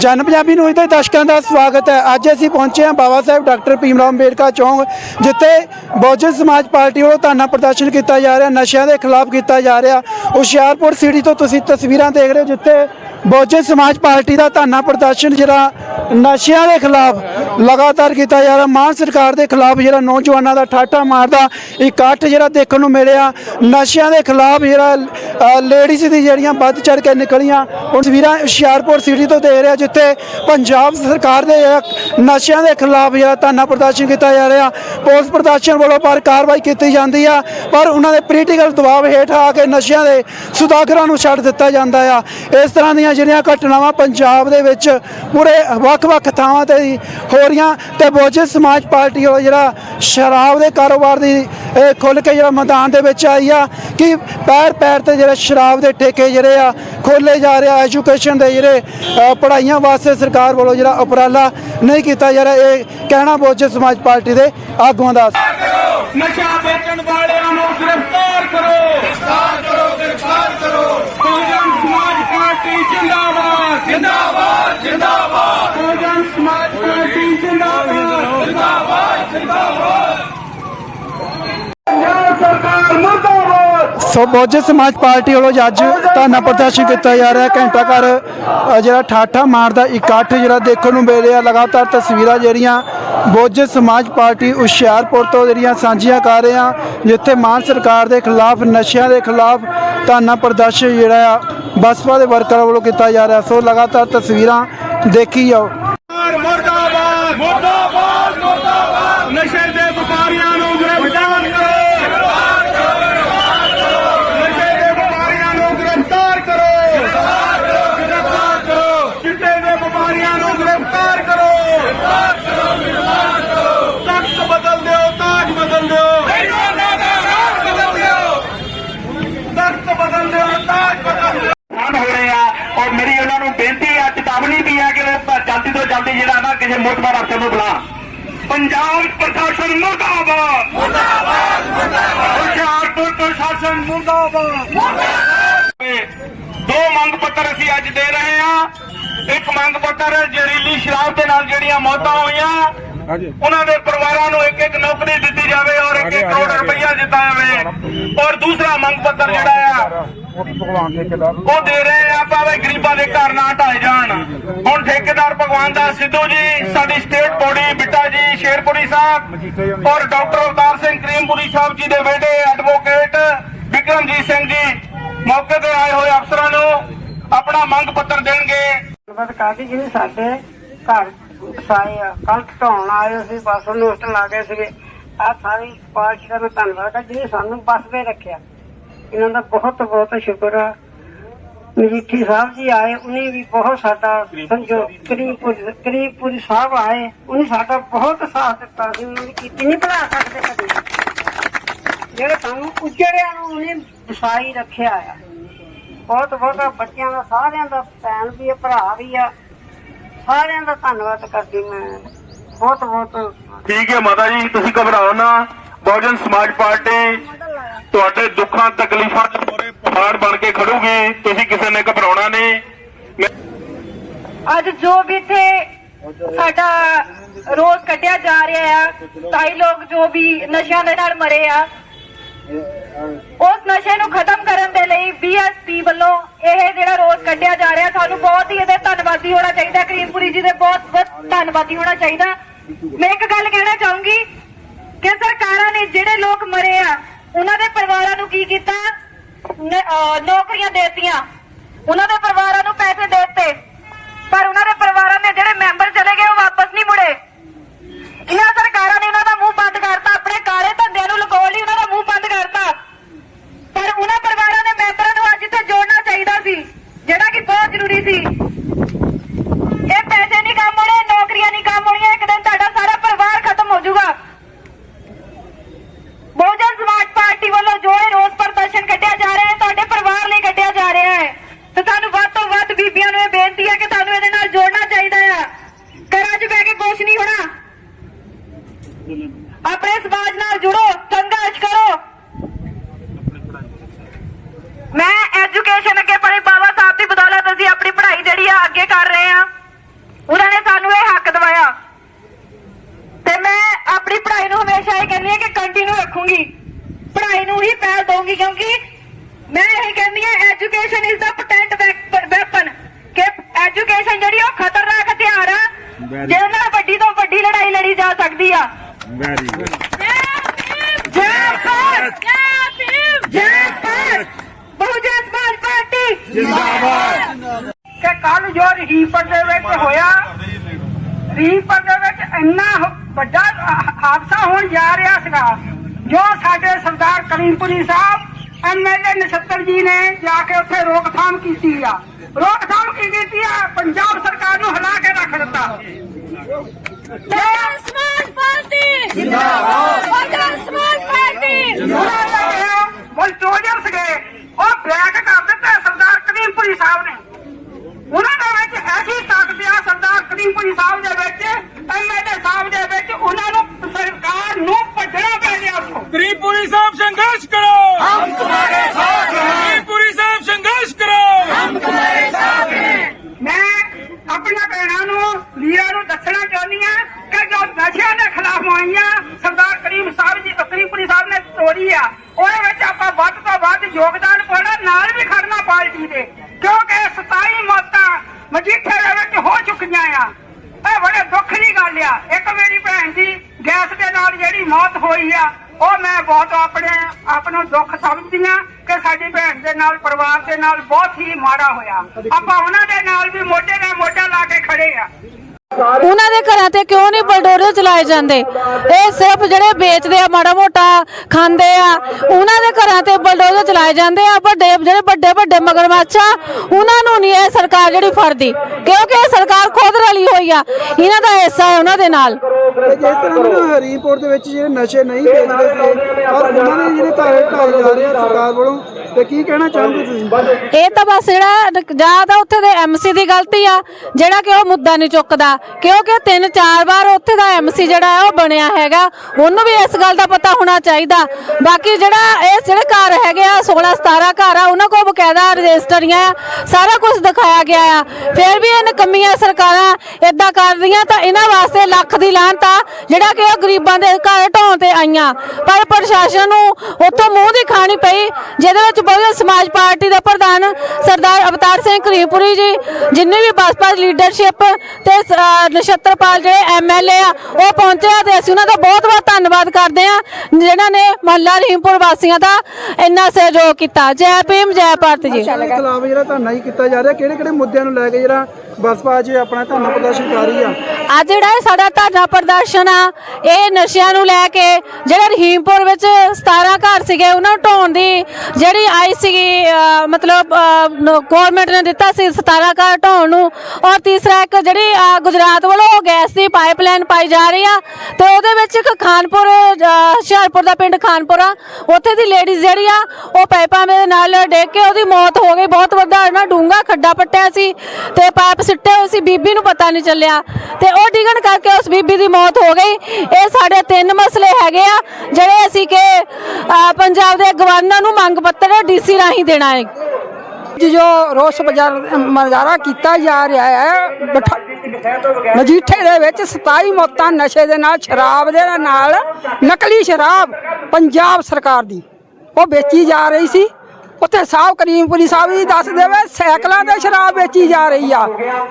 ਜਨ ਪੰਜਾਬੀ ਨੂੰ ਦੇ ਦਰਸ਼ਕਾਂ ਦਾ ਸਵਾਗਤ ਹੈ। ਅੱਜ ਅਸੀਂ ਪਹੁੰਚੇ ਹਾਂ ਬਾਬਾ ਸਾਹਿਬ ਡਾਕਟਰ ਭੀਮ ਰਾਓ ਅੰਬੇਡਕਰ ਚੌਂਕ, ਜਿੱਥੇ ਬਹੁਜਨ ਸਮਾਜ ਪਾਰਟੀ ਵੱਲੋਂ ਧਰਨਾ ਪ੍ਰਦਰਸ਼ਨ ਕੀਤਾ ਜਾ ਰਿਹਾ, ਨਸ਼ਿਆਂ ਦੇ ਖਿਲਾਫ ਕੀਤਾ ਜਾ ਰਿਹਾ। ਹੁਸ਼ਿਆਰਪੁਰ ਸਿਟੀ ਤੋਂ ਤੁਸੀਂ ਤਸਵੀਰਾਂ ਦੇਖ ਰਹੇ ਹੋ, ਜਿੱਥੇ ਬਹੁਜਨ ਸਮਾਜ ਪਾਰਟੀ ਦਾ ਧਰਨਾ ਪ੍ਰਦਰਸ਼ਨ ਜਿਹੜਾ ਨਸ਼ਿਆਂ ਦੇ ਖਿਲਾਫ ਲਗਾਤਾਰ ਕੀਤਾ ਜਾ ਰਿਹਾ। ਮਾਨ ਸਰਕਾਰ ਦੇ ਖਿਲਾਫ ਜਿਹੜਾ ਨੌਜਵਾਨਾਂ ਦਾ ਠਾਠਾ ਮਾਰਦਾ ਇਕੱਠ ਜਿਹੜਾ ਦੇਖਣ ਨੂੰ ਮਿਲਿਆ, ਨਸ਼ਿਆਂ ਦੇ ਖਿਲਾਫ ਜਿਹੜਾ ਲੇਡੀਜ਼ ਦੀ ਜਿਹੜੀਆਂ ਵੱਧ ਚੜ ਕੇ ਨਿਕਲੀਆਂ। ਹੁਣ ਤਸਵੀਰਾਂ ਹੁਸ਼ਿਆਰਪੁਰ ਸਿਟੀ ਤੋਂ ਦੇ ਰਿਹਾ, ਜਿੱਥੇ ਪੰਜਾਬ ਸਰਕਾਰ ਦੇ ਨਸ਼ਿਆਂ ਦੇ ਖਿਲਾਫ ਜਿਹੜਾ ਧਰਨਾ ਪ੍ਰਦਰਸ਼ਨ ਕੀਤਾ ਜਾ ਰਿਹਾ। ਪੁਲਿਸ ਪ੍ਰਦਰਸ਼ਨ ਵੱਲੋਂ ਪਰ ਕਾਰਵਾਈ ਕੀਤੀ ਜਾਂਦੀ ਆ, ਪਰ ਉਹਨਾਂ ਦੇ ਪੋਲੀਟੀਕਲ ਦਬਾਅ ਹੇਠ ਆ ਕੇ ਨਸ਼ਿਆਂ ਦੇ ਸੁਦਾਗਰਾਂ ਨੂੰ ਛੱਡ ਦਿੱਤਾ ਜਾਂਦਾ ਆ। ਇਸ ਤਰ੍ਹਾਂ ਦੀਆਂ ਜਿਹੜੀਆਂ ਘਟਨਾਵਾਂ ਪੰਜਾਬ ਦੇ ਵਿੱਚ ਪੂਰੇ ਵੱਖ-ਵੱਖ ਥਾਵਾਂ ਤੇ ਹੋ ਰਹੀਆਂ ਤੇ ਬਹੁਜਨ ਸਮਾਜ ਪਾਰਟੀ ਵੱਲੋਂ ਜਿਹੜਾ ਸ਼ਰਾਬ ਦੇ ਕਾਰੋਬਾਰ ਦੀ ਇਹ ਖੁੱਲ ਕੇ ਜਿਹੜਾ ਮੈਦਾਨ ਦੇ ਵਿੱਚ ਆਈ ਆ ਕਿ ਪੈਰ ਪੈਰ ਤੇ ਜਿਹੜਾ ਸ਼ਰਾਬ ਦੇ ਠੇਕੇ ਜਿਹੜੇ ਆ ਖੋਲੇ ਜਾ ਰਿਹਾ ਐਜੂਕੇਸ਼ਨ ਦੇ ਜਿਹੜੇ ਅ, ਪੜ੍ਹਾਈਆਂ ਵਾਸਤੇ ਸਰਕਾਰ ਵੱਲੋਂ ਜਿਹੜਾ ਉਪਰਾਲਾ ਨਹੀਂ ਕੀਤਾ ਜਾ ਰਿਹਾ ਇਹ ਕਹਿਣਾ ਬਹੁਜਨ ਸਮਾਜ ਪਾਰਟੀ ਦੇ ਆਗੂਆਂ ਦਾ। ਨਸ਼ਾ ਵੇਚਣ ਵਾਲਿਆਂ ਨੂੰ ਗ੍ਰਿਫਤਾਰ ਕਰੋ ਗ੍ਰਿਫਤਾਰ ਕਰੋ ਗ੍ਰਿਫਤਾਰ ਕਰੋ ਬਹੁਜਨ ਸਮਾਜ ਪਾਰਟੀ ਜਿੰਦਾਬਾਦ ਜਿੰਦਾਬਾਦ ਜਿੰਦਾਬਾਦ ਬਹੁਜਨ ਸਮਾਜ ਪਾਰਟੀ ਜਿੰਦਾਬਾਦ ਜਿੰਦਾਬਾਦ ਜਿੰਦਾਬਾਦ ਪੰਜਾਬ ਸਰਕਾਰ ਮੁਰਦਾਬਾਦ ਸੋ ਬਹੁਜਨ ਸਮਾਜ ਪਾਰਟੀ ਵੱਲੋਂ ਅੱਜ ਧਰਨਾ ਪ੍ਰਦਰਸ਼ਨ ਕੀਤਾ ਜਾ ਰਿਹਾ। ਘੰਟਾ ਘਰ ਅ, ਜਿਹੜਾ ਠਾਠਾ ਮਾਰਦਾ ਇਕੱਠ ਜਿਹੜਾ ਦੇਖਣ ਨੂੰ ਮਿਲ ਰਿਹਾ। ਲਗਾਤਾਰ ਤਸਵੀਰਾਂ ਜਿਹੜੀਆਂ ਬਹੁਜਨ ਸਮਾਜ ਪਾਰਟੀ ਹੁਸ਼ਿਆਰਪੁਰ ਤੋਂ ਜਿਹੜੀਆਂ ਸਾਂਝੀਆਂ ਕਰ ਰਹੇ ਆ ਜਿੱਥੇ ਮਾਨ ਸਰਕਾਰ ਦੇ ਖਿਲਾਫ ਨਸ਼ਿਆਂ ਦੇ ਖਿਲਾਫ ਧਰਨਾ ਪ੍ਰਦਰਸ਼ਨ ਜਿਹੜਾ ਆ ਬਸਪਾ ਦੇ ਵਰਕਰਾਂ ਵੱਲੋਂ ਕੀਤਾ ਜਾ ਰਿਹਾ। ਸੋ ਲਗਾਤਾਰ ਤਸਵੀਰਾਂ ਦੇਖੀ ਜਾਓ ਮੁਰਦਾਬਾਦ ਮੁਰਦਾਬਾਦ ਮੁਰਦਾਬਾਦ ਨਸ਼ੇ ਦੇ ਵਪਾਰੀਆਂ ਨੂੰ ਗ੍ਰਿਫਤਾਰ ਕਰੋ ਗ੍ਰਿਫਤਾਰ ਕਰੋ ਨਸ਼ੇ ਦੇ ਵਪਾਰੀਆਂ ਨੂੰ ਗ੍ਰਿਫਤਾਰ ਕਰੋ ਗ੍ਰਿਫਤਾਰ ਕਰੋ ਗ੍ਰਿਫਤਾਰ ਕਰੋ ਚਿੱਟੇ ਦੇ ਵਪਾਰੀਆਂ ਨੂੰ ਗ੍ਰਿਫਤਾਰ ਕਰੋ ਗ੍ਰਿਫਤਾਰ ਕਰੋ ਗ੍ਰਿਫਤਾਰ ਕਰੋ ਤਖਤ ਬਦਲ ਦਿਓ ਤਾਜ ਬਦਲ ਦਿਓ ਬਦਲ ਦਿਓ ਤਖਤ ਬਦਲ ਦਿਓ ਤਾਜ ਬਦਲ ਦਿਓ ਨੁਕਸਾਨ ਹੋ ਰਹੇ ਆ ਔਰ ਮੇਰੀ ਉਹਨਾਂ ਨੂੰ ਬੇਨਤੀ ਹੈ ਚੇਤਾਵਨੀ ਵੀ ਹੈ ਕਿ ਉਹ ਜਲਦੀ ਤੋਂ ਜਲਦੀ ਜਿਹੜਾ ਨਾ ਕਿਸੇ ਮੋਟਵਾਰ ਅਫਸਰ ਨੂੰ ਬੁਲਾ ਪੰਜਾਬ ਪ੍ਰਸ਼ਾਸਨ ਮੁਰਦਾਬਾਦ ਮੁਰਦਾਬਾਦ ਮੁਰਦਾਬਾਦ ਹੁਸ਼ਿਆਰਪੁਰ ਪ੍ਰਸ਼ਾਸਨ ਮੁਰਦਾਬਾਦ ਦੋ ਮੰਗ ਪੱਤਰ ਅਸੀਂ ਅੱਜ ਦੇ ਰਹੇ ਹਾਂ ਇੱਕ ਮੰਗ ਪੱਤਰ ਜ਼ਹਿਰੀਲੀ ਸ਼ਰਾਬ ਦੇ ਨਾਲ ਜਿਹੜੀਆਂ ਮੌਤਾਂ ਹੋਈਆਂ ਉਹਨਾਂ ਦੇ ਪਰਿਵਾਰਾਂ ਨੂੰ ਇੱਕ ਇੱਕ ਨੌਕਰੀ ਦਿੱਤੀ ਜਾਵੇ ਔਰ ਇੱਕ ਇੱਕ ਕਰੋੜ ਰੁਪਈਆ ਦਿੱਤਾ ਜਾਵੇ। ਔਰ ਦੂਸਰਾ ਮੰਗ ਪੱਤਰ ਜਿਹੜਾ ਆ ਉਹ ਦੇ ਰਹੇ ਆ ਭਾਵੇਂ ਗਰੀਬਾਂ ਦੇ ਘਰ ਨਾ ਢਾਏ ਜਾਣ। ਹੁਣ ਠੇਕੇਦਾਰ ਭਗਵਾਨ ਦਾਸ ਸਿੱਧੂ ਜੀ ਸਾਡੀ ਸਟੇਟ ਬੋਡੀ ਬਿੱਟਾ ਜੀ ਸ਼ੇਰਪੁਰੀ ਸਾਹਿਬ ਔਰ ਡਾਕਟਰ ਅਵਤਾਰ ਸਿੰਘ ਕਰੀਮਪੁਰੀ ਸਾਹਿਬ ਜੀ ਦੇ ਬੇਟੇ ਐਡਵੋਕੇਟ ਵਿਕਰਮਜੀਤ ਸਿੰਘ ਜੀ ਮੌਕੇ ਤੇ ਆਏ ਹੋਏ ਅਫਸਰਾਂ ਨੂੰ ਆਪਣਾ ਮੰਗ ਪੱਤਰ ਦੇਣਗੇ। ਬਸ ਕਾਫੀ ਜਿਹੜੇ ਸਾਡੇ ਘਰ ਸਾਏ ਕੱਲ ਢਾਉਣ ਆਏ ਸੀ, ਬੱਸ ਨੂੰ ਉਸ ਲਾ ਗਏ ਸੀਗੇ। ਆ ਸਾਰੀ ਪਾਰਟੀ ਦਾ ਮੈਂ ਧੰਨਵਾਦ ਕਰ ਜਿਹਨੇ ਸਾਨੂੰ ਬੱਸ ਤੇ ਰੱਖਿਆ। ਇਹਨਾਂ ਦਾ ਬਹੁਤ ਬਹੁਤ ਸ਼ੁਕਰ ਆ। ਮਜੀਠੀ ਸਾਹਿਬ ਜੀ ਆਏ, ਉਹਨੇ ਵੀ ਬਹੁਤ ਸਾਡਾ ਸੰਜੋ ਕਰੀਮਪੁਰ ਕਰੀਮਪੁਰ ਸਾਹਿਬ ਆਏ, ਉਹਨੇ ਸਾਡਾ ਬਹੁਤ ਸਾਥ ਦਿੱਤਾ ਸੀ, ਉਹਨਾਂ ਦੀ ਕੀਤੀ ਨਹੀਂ ਭੁਲਾ ਸਕਦੇ ਕਦੇ। ਜਿਹੜੇ ਸਾਨੂੰ ਉਜੜਿਆਂ ਨੂੰ ਉਹਨੇ ਵਸਾਈ ਰੱਖਿਆ ਆ। ਬਹੁਤ ਬਹੁਤ ਬੱਚਿਆਂ ਦਾ ਸਾਰਿਆਂ ਦਾ ਭੈਣ ਵੀ ਆ ਭਰਾ ਵੀ ਆ। ਸਾਰਿਆਂ ਦਾ ਧੰਨਵਾਦ ਕਰਦੀ ਮੈਂ। ਬਹੁਤ ਬਹੁਤ। ਠੀਕ ਹੈ ਮਾਤਾ ਜੀ ਤੁਸੀਂ ਘਬਰਾਓ ਨਾ। ਬਹੁਜਨ ਸਮਾਜ ਪਾਰਟੀ ਤੁਹਾਡੇ ਦੁੱਖਾਂ ਤਕਲੀਫਾਂ ਦੇ ਮੋਰੇ ਪਹਾੜ ਬਣ ਕੇ ਖੜੂਗੀ। ਤੁਸੀਂ ਕਿਸੇ ਨੇ ਘਬਰਾਉਣਾ ਨਹੀਂ। ਅੱਜ ਜੋ ਵੀ ਇੱਥੇ ਸਾਡਾ ਰੋਜ਼ ਕੱਢਿਆ ਜਾ ਰਿਹਾ ਆ ਤਾਈ ਲੋਕ ਜੋ ਵੀ ਨਸ਼ਿਆਂ ਦੇ ਨਾਲ ਮਰੇ ਆ ਉਸ ਨਸ਼ੇ ਨੂੰ ਖਤਮ ਕਰਨ ਦੇ ਲਈ ਬੀਐਸਪੀ ਵੱਲੋਂ ਇਹ ਜਿਹੜਾ ਰੋਸ ਕੱਢਿਆ ਜਾ ਰਿਹਾ, ਸਾਨੂੰ ਬਹੁਤ ਹੀ ਇਹਦੇ ਧੰਨਵਾਦੀ ਹੋਣਾ ਚਾਹੀਦਾ, ਕਰੀਮਪੁਰੀ ਜੀ ਦੇ ਬਹੁਤ ਬਹੁਤ ਧੰਨਵਾਦੀ ਹੋਣਾ ਚਾਹੀਦਾ। ਮੈਂ ਇੱਕ ਗੱਲ ਕਹਿਣਾ ਚਾਹੂੰਗੀ ਕਿ ਸਰਕਾਰਾਂ ਨੇ ਜਿਹੜੇ ਲੋਕ ਮਰੇ ਆ, ਉਹਨਾਂ ਦੇ ਪਰਿਵਾਰਾਂ ਨੂੰ ਕੀ ਕੀਤਾ? ਨੌਕਰੀਆਂ ਦੇਤੀਆਂ। ਉਹਨਾਂ ਦੇ ਪਰਿਵਾਰਾਂ ਨੂੰ ਪੈਸੇ ਦੇ ਦਿੱਤੇ। ਪਰ ਉਹਨਾਂ ਦੇ ਪਰਿਵਾਰਾਂ ਦੇ ਜਿਹੜੇ ਮੈਂਬਰ ਚਲੇ ਗਏ, ਉਹ ਵਾਪਸ ਨਹੀਂ ਮੁੜੇ। ਇਹਨਾਂ ਸਰਕਾਰਾਂ ਨੇ ਉਹਨਾਂ ਦਾ ਮੂੰਹ ਬੰਦ ਕਰਤਾ, ਆਪਣੇ ਕਾਲੇ ਧੰਦਿਆਂ ਨੂੰ ਲੁਕਾਉਣ ਲਈ ਉਹਨਾਂ ਦਾ ਮੂੰਹ ਬੰਦ ਕਰਤਾ। ਪਰ ਉਹਨਾਂ ਪਰਿਵਾਰਾਂ ਦੇ ਮੈਂਬਰਾਂ ਨੂੰ ਅੱਜ ਇੱਥੇ ਜੋੜਨਾ ਚਾਹੀਦਾ ਸੀ, ਜਿਹੜਾ ਕਿ ਬਹੁਤ ਜ਼ਰੂਰੀ ਸੀ। ਇਹ ਪੈਸੇ ਨਹੀਂ ਕੰਮ ਆਉਣੇ ਨੌਕਰੀਆਂ ਨਹੀਂ ਕੰਮ ਹੋਣੀਆਂ, ਇੱਕ ਦਿਨ ਤੁਹਾਡਾ ਸਾਰਾ ਪਰਿਵਾਰ ਖਤਮ ਹੋ ਜਾਊਗਾ। ਬਹੁਜਨ ਸਮਾਜ ਪਾਰਟੀ ਵੱਲੋਂ ਜੋ ਇਹ ਰੋਸ ਪ੍ਰਦਰਸ਼ਨ ਕੱਢਿਆ ਜਾ ਰਿਹਾ ਹੈ, ਤੁਹਾਡੇ ਪਰਿਵਾਰ ਲਈ ਕੱਢਿਆ ਜਾ ਰਿਹਾ ਹੈ। ਤੇ ਤੁਹਾਨੂੰ ਵੱਧ ਤੋਂ ਵੱਧ ਬੀਬੀਆਂ ਨੂੰ ਇਹ ਬੇਨਤੀ ਹੈ ਕਿ ਤੁਹਾਨੂੰ ਇਹਦੇ ਆਪਣੇ ਸਮਾਜ ਨਾਲ ਜੁੜੋ ਸੰਘਰਸ਼ ਕਰੋ। ਮੈਂ ਐਜੂਕੇਸ਼ਨ ਅੱਗੇ ਪੜੇ ਬਾਬਾ ਸਾਹਿਬ ਦੀ ਬਦੌਲਤ ਅਸੀਂ ਆਪਣੀ ਪੜ੍ਹਾਈ ਜਿਹੜੀ ਆ ਅੱਗੇ ਕਰ ਰਹੇ ਆ ਉਹਨਾਂ ਨੇ ਸਾਨੂੰ ਇਹ ਹੱਕ ਦਿਵਾਇਆ। ਤੇ ਮੈਂ ਆਪਣੀ ਪੜ੍ਹਾਈ ਨੂੰ ਹਮੇਸ਼ਾ ਇਹ ਕਹਿੰਦੀ ਆ ਕਿ ਕੰਟੀਨਿਊ ਰੱਖੂੰਗੀ। ਪੜ੍ਹਾਈ ਨੂੰ ਹੀ ਪਹਿਲ ਦਊਂਗੀ ਕਿਉਂਕਿ ਮੈਂ ਇਹ ਕਹਿੰਦੀ ਆ education is the potent weapon ਕਿ ਐਜੂਕੇਸ਼ਨ ਜਿਹੜੀ ਉਹ ਖਤਰਨਾਕ ਹਥਿਆਰ ਆ। ਜਿਹਦੇ ਨਾਲ ਵੱਡੀ ਤੋਂ ਵੱਡੀ ਲੜਾਈ ਲੜੀ ਜਾ ਸਕਦੀ ਆ। ਵੈਰੀ ਗੁੱਡ ਜੈ ਭਾਰਤ ਜੈ ਭੀਮ ਜੈ ਭਾਰਤ ਬਹੁਜਨ ਸਮਾਜ ਪਾਰਟੀ ਜਿੰਦਾਬਾਦ। ਕਿ ਕੱਲ ਜੋ ਰੀਪਰ ਦੇ ਵਿੱਚ ਹੋਇਆ ਰੀਪਰ ਦੇ ਵਿੱਚ ਇੰਨਾ ਵੱਡਾ ਹਾਦਸਾ ਹੋਣ ਜਾ ਰਿਹਾ ਸੀਗਾ, ਜੋ ਸਾਡੇ ਸਰਦਾਰ ਕਰੀਮਪੁਰੀ ਸਾਹਿਬ ਐਮਐਲਏ ਨਛੱਤਰ ਜੀ ਨੇ ਜਾ ਕੇ ਉੱਥੇ ਰੋਕਥਾਮ ਕੀਤੀ ਆ। ਰੋਕਥਾਮ ਕੀ ਕੀਤੀ ਆ? ਪੰਜਾਬ ਸਰਕਾਰ ਨੂੰ ਹਲਾ ਕੇ ਰੱਖ ਦਿੱਤਾ। ਬਹੁਜਨ ਸਮਾਜ ਪਾਰਟੀ ਜਿੰਦਾਬਾਦ! ਬਹੁਜਨ ਸਮਾਜ ਪਾਰਟੀ ਬਲਟੋਜਰ ਸੀਗੇ। ਉਹ ਬੈਕ ਕਰ ਦਿੱਤੇ ਸਰਦਾਰ ਕਰੀਮਪੁਰੀ ਸਾਹਿਬ ਨੇ। ਉਹਨਾਂ ਦੇ ਵਿੱਚ ਐਸੀ ਤਾਕਤ ਆ ਸਰਦਾਰ ਕਰੀਮਪੁਰੀ ਸਾਹਿਬ ਦੇ ਵਿੱਚ ਐਮਐਲਏ ਸਾਹਿਬ ਦੇ ਵਿੱਚ ਉਹਨਾਂ ਨੂੰ ਸਰਕਾਰ ਨੂੰ ਭੱਜਣਾ ਪੈ ਗਿਆ ਉੱਥੋਂ ਤ੍ਰਿਪੁਰੀ ਸਾਹਿਬ ਸੰਘਰਸ਼ ਕਰੋ ਹਮ ਤੁਹਾਡੇ ਸਾਥ हैं ਤ੍ਰਿਪੁਰੀ ਸਾਹਿਬ ਸੰਘਰਸ਼ ਕਰੋ ਮੈਂ ਆਪਣੀਆਂ ਭੈਣਾਂ ਨੂੰ ਵੀਰਾਂ ਨੂੰ ਦੱਸਣਾ ਚਾਹੁੰਦੀ ਆ ਕਿ ਜੋ ਨਸ਼ਿਆਂ ਦੇ ਖਿਲਾਫ ਆਈਆਂ ਸਰਦਾਰ ਕਰੀਮ ਸਾਹਿਬ ਜੀ ਕਰੀਮਪੁਰੀ ਸਾਹਿਬ ਨੇ ਤੋਰੀ ਆ ਉਹਦੇ ਵਿੱਚ ਆਪਾਂ ਵੱਧ ਤੋਂ ਵੱਧ ਯੋਗਦਾਨ ਪਾਉਣਾ ਨਾਲ ਵੀ ਖੜਨਾ ਪਾਰਟੀ ਦੇ ਕਿਉਂਕਿ 27 ਮੌਤਾਂ ਮਜੀਠੇ ਦੇ ਵਿੱਚ ਹੋ ਚੁੱਕੀਆਂ ਆ ਇਹ ਬੜੇ ਦੁੱਖ ਦੀ ਗੱਲ ਆ ਇੱਕ ਮੇਰੀ ਭੈਣ ਦੀ ਗੈਸ ਦੇ ਨਾਲ ਜਿਹੜੀ ਮੌਤ ਹੋਈ ਆ ਉਹ ਮੈਂ ਬਹੁਤ ਆਪਣੇ ਆਪ ਨੂੰ ਦੁੱਖ ਸਮਝਦੀ ਆ ਕਿ ਸਾਡੀ ਭੈਣ ਦੇ ਨਾਲ ਪਰਿਵਾਰ ਦੇ ਨਾਲ ਬਹੁਤ ਹੀ ਮਾੜਾ ਹੋਇਆ। ਆਪਾਂ ਉਹਨਾਂ ਦੇ ਨਾਲ ਵੀ ਮੋਢੇ ਨਾਲ ਮੋਢਾ ਲਾ ਕੇ ਖੜੇ ਆ। ਉਹਨਾਂ ਦੇ ਘਰਾਂ ਤੇ ਕਿਉਂ ਨਹੀਂ ਬਲਡੋਜ਼ਰ ਚਲਾਏ ਜਾਂਦੇ? ਇਹ ਸਿਰਫ ਜਿਹੜੇ ਵੇਚਦੇ ਆ ਮਾੜਾ ਮੋਟਾ ਖਾਂਦੇ ਆ ਉਹਨਾਂ ਦੇ ਘਰਾਂ ਤੇ ਬਲਡੋਜ਼ਰ ਚਲਾਏ ਜਾਂਦੇ ਆ ਵੱਡੇ ਜਿਹੜੇ ਵੱਡੇ ਵੱਡੇ ਮਗਰਮੱਛ ਆ ਉਹਨਾਂ ਨੂੰ ਨਹੀਂ ਇਹ ਸਰਕਾਰ ਜਿਹੜੀ ਫੜਦੀ। ਕਿਉਂਕਿ ਇਹ ਸਰਕਾਰ ਖੁਦ ਰਲੀ ਹੋਈ ਆ। ਇਹਨਾਂ ਦਾ ਹਿੱਸਾ ਹੈ ਉਹਨਾਂ ਦੇ ਨਾਲ। ਤੇ ਜਿਸ ਤਰ੍ਹਾਂ ਨਾ ਹਰੀਪੁਰ ਦੇ ਵਿੱਚ ਜਿਹੜੇ ਨਸ਼ੇ ਨਹੀਂ ਵੇਚਦੇ ਸੀ ਔਰ ਉਹਨਾਂ ਦੇ ਜਿਹੜੇ ਘਰ ਢਾਏ ਜਾ ਰਹੇ ਆ ਸਰਕਾਰ ਵੱਲੋਂ ਤੇ ਕੀ ਕਹਿਣਾ ਚਾਹੋਗੇ ਤੁਸੀਂ? ਇਹ ਤਾਂ ਬਸ ਜਿਹੜਾ ਜਾਂ ਤਾਂ ਉੱਥੇ ਦੇ ਐਮਸੀ ਦੀ ਗਲਤੀ ਆ ਜਿਹੜਾ ਕਿ ਉਹ ਮੁੱਦਾ ਨਹੀਂ ਚੁੱਕਦਾ। ਕਿਉਂਕਿ ਤਿੰਨ ਚਾਰ ਵਾਰ ਉੱਥੇ ਦਾ ਐਮਸੀ ਜਿਹੜਾ ਹੈ ਉਹ ਬਣਿਆ ਹੈਗਾ। ਉਹਨੂੰ ਵੀ ਇਸ ਗੱਲ ਦਾ ਪਤਾ ਹੋਣਾ ਚਾਹੀਦਾ। ਬਾਕੀ ਜਿਹੜਾ ਇਹ ਜਿਹੜੇ ਘਰ ਹੈਗੇ ਆ 16 17 ਘਰ ਆ, ਉਹਨਾਂ ਕੋਲ ਬਕਾਇਦਾ ਰਜਿਸਟਰੀਆਂ ਆ। ਸਾਰਾ ਕੁਝ ਦਿਖਾਇਆ ਗਿਆ ਆ। ਫਿਰ ਵੀ ਇਹ ਨਕਮੀਆਂ ਸਰਕਾਰਾਂ ਇਦਾਂ ਕਰਦੀਆਂ ਤਾਂ ਇਹਨਾਂ ਵਾਸਤੇ ਲੱਖ ਦੀ ਲਾਹਨਤ ਆ, ਜਿਹੜਾ ਕਿ ਉਹ ਗਰੀਬਾਂ ਦੇ ਘਰ ਢਾਉਣ ਤੇ ਆਈਆਂ। ਪਰ ਪ੍ਰਸ਼ਾਸਨ ਨੂੰ ਉੱਥੋਂ ਮੂੰਹ ਦੀ ਖਾਣੀ ਪਈ, ਜਿਹਦੇ ਵਿੱਚ ਬਹੁਜਨ ਸਮਾਜ ਪਾਰਟੀ ਦਾ ਪ੍ਰਧਾਨ ਸਰਦਾਰ ਅਵਤਾਰ ਸਿੰਘ ਕਰੀਮਪੁਰੀ ਜੀ, ਜਿੰਨੇ ਵੀ ਬਸਪਾ ਲੀਡਰਸ਼ਿਪ ਤੇ ਨਛੱਤਰਪਾਲ ਜਿਹੜੇ ਐਮਐਲਏ ਆ, ਉਹ ਪਹੁੰਚੇ ਆ ਤੇ ਅਸੀਂ ਉਹਨਾਂ ਦਾ ਬਹੁਤ ਬਹੁਤ ਧੰਨਵਾਦ ਕਰਦੇ ਆ, ਜਿਨ੍ਹਾਂ ਨੇ ਮਹੱਲਾ ਰਹੀਮਪੁਰ ਵਾਸੀਆਂ ਦਾ ਇੰਨਾ ਸਹਿਯੋਗ ਕੀਤਾ। ਜੈ ਭੀਮ, ਜੈ ਭਾਰਤ ਜੀ। ਖਿਲਾਫ ਜਿਹੜਾ ਧਰਨਾ ਹੀ ਕੀਤਾ ਜਾ ਰਿਹਾ ਕਿਹੜੇ ਕਿਹੜੇ ਮੁੱਦਿਆਂ ਨੂੰ ਲੈ ਕੇ ਜਿਹੜਾ ਬਸਪਾ ਅੱਜ ਆਪਣਾ ਧਰਨਾ ਪ੍ਰਦਰਸ਼ਨ ਕਰ ਰਹੀ ਆ। ਅੱਜ ਜਿਹੜਾ ਇਹ ਸਾਡਾ ਧਰਨਾ ਪ੍ਰਦਰਸ਼ਨ ਆ ਇਹ ਨਸ਼ਿਆਂ ਨੂੰ ਲੈ ਕੇ ਜਿਹੜੇ ਰਹੀਮਪੁਰ ਵਿੱਚ 17 ਘਰ ਸੀਗੇ ਉਹਨਾਂ ਨੂੰ ਢਾਉਣ ਦੀ ਜਿਹੜੀ ਆਈ ਸੀਗੀ ਅਹ, ਮਤਲਬ ਗਵਰਨਮੈਂਟ ਨੇ ਦਿੱਤਾ ਸੀ 17 ਘਰ ਢਾਉਣ ਨੂੰ। ਔਰ ਤੀਸਰਾ ਇੱਕ ਜਿਹੜੀ ਅਹ, ਗੁਜਰਾਤ ਵੱਲੋਂ ਉਹ ਗੈਸ ਦੀ ਪਾਈਪਲਾਈਨ ਪਾਈ ਜਾ ਰਹੀ ਆ। ਤੇ ਉਹਦੇ ਵਿੱਚ ਇੱਕ ਖਾਨਪੁਰ ਅਹ, ਹੁਸ਼ਿਆਰਪੁਰ ਦਾ ਪਿੰਡ ਖਾਨਪੁਰ ਆ। ਉੱਥੇ ਦੀ ਲੇਡੀਜ਼ ਜਿਹੜੀ ਆ ਉਹ ਪਾਈਪਾਂ ਦੇ ਨਾਲ ਡਿੱਗ ਕੇ ਉਹਦੀ ਮੌਤ ਹੋ ਗਈ। ਬਹੁਤ ਵੱਡਾ ਨਾ ਡੂੰਗਾ ਖੱਡਾ ਪੱਟਿਆ ਸੀ। ਤੇ ਪਾਈਪ ਸਿੱਟੇ ਹੋਏ ਸੀ, ਬੀਬੀ ਨੂੰ ਪਤਾ ਨਹੀਂ ਚੱਲਿਆ। ਤੇ ਉਹ ਡਿੱਗਣ ਕਰਕੇ ਉਸ ਬੀਬੀ ਦੀ ਮੌਤ ਹੋ ਗਈ। ਇਹ ਸਾਡੇ ਤਿੰਨ ਮਸਲੇ ਹੈਗੇ ਆ, ਜਿਹੜੇ ਅਸੀਂ ਕਿ ਪੰਜਾਬ ਦੇ ਗਵਰਨਰ ਨੂੰ ਮੰਗ ਪੱਤਰ ਡੀਸੀ ਰਾਹੀਂ ਦੇਣਾ ਹੈ। ਜੋ ਰੋਸ ਬਾਜ਼ਾਰ, ਮਜ਼ਾਰਾ ਕੀਤਾ ਜਾ ਰਿਹਾ ਹੈ, ਬਠ- ਮਜੀਠੇ ਦੇ ਵਿੱਚ 27 ਮੌਤਾਂ ਨਸ਼ੇ ਦੇ ਨਾਲ, ਸ਼ਰਾਬ ਦੇ ਨਾਲ, ਨਕਲੀ ਸ਼ਰਾਬ ਪੰਜਾਬ ਸਰਕਾਰ ਦੀ। ਉਹ ਵੇਚੀ ਜਾ ਰਹੀ ਸੀ। ਉੱਥੇ ਸਾਹਿਬ ਕਰੀਮਪੁਰੀ ਸਾਹਿਬ ਜੀ ਦੱਸ ਦੇਵੇ, ਸਾਈਕਲਾਂ ਤੇ ਸ਼ਰਾਬ ਵੇਚੀ ਜਾ ਰਹੀ ਆ।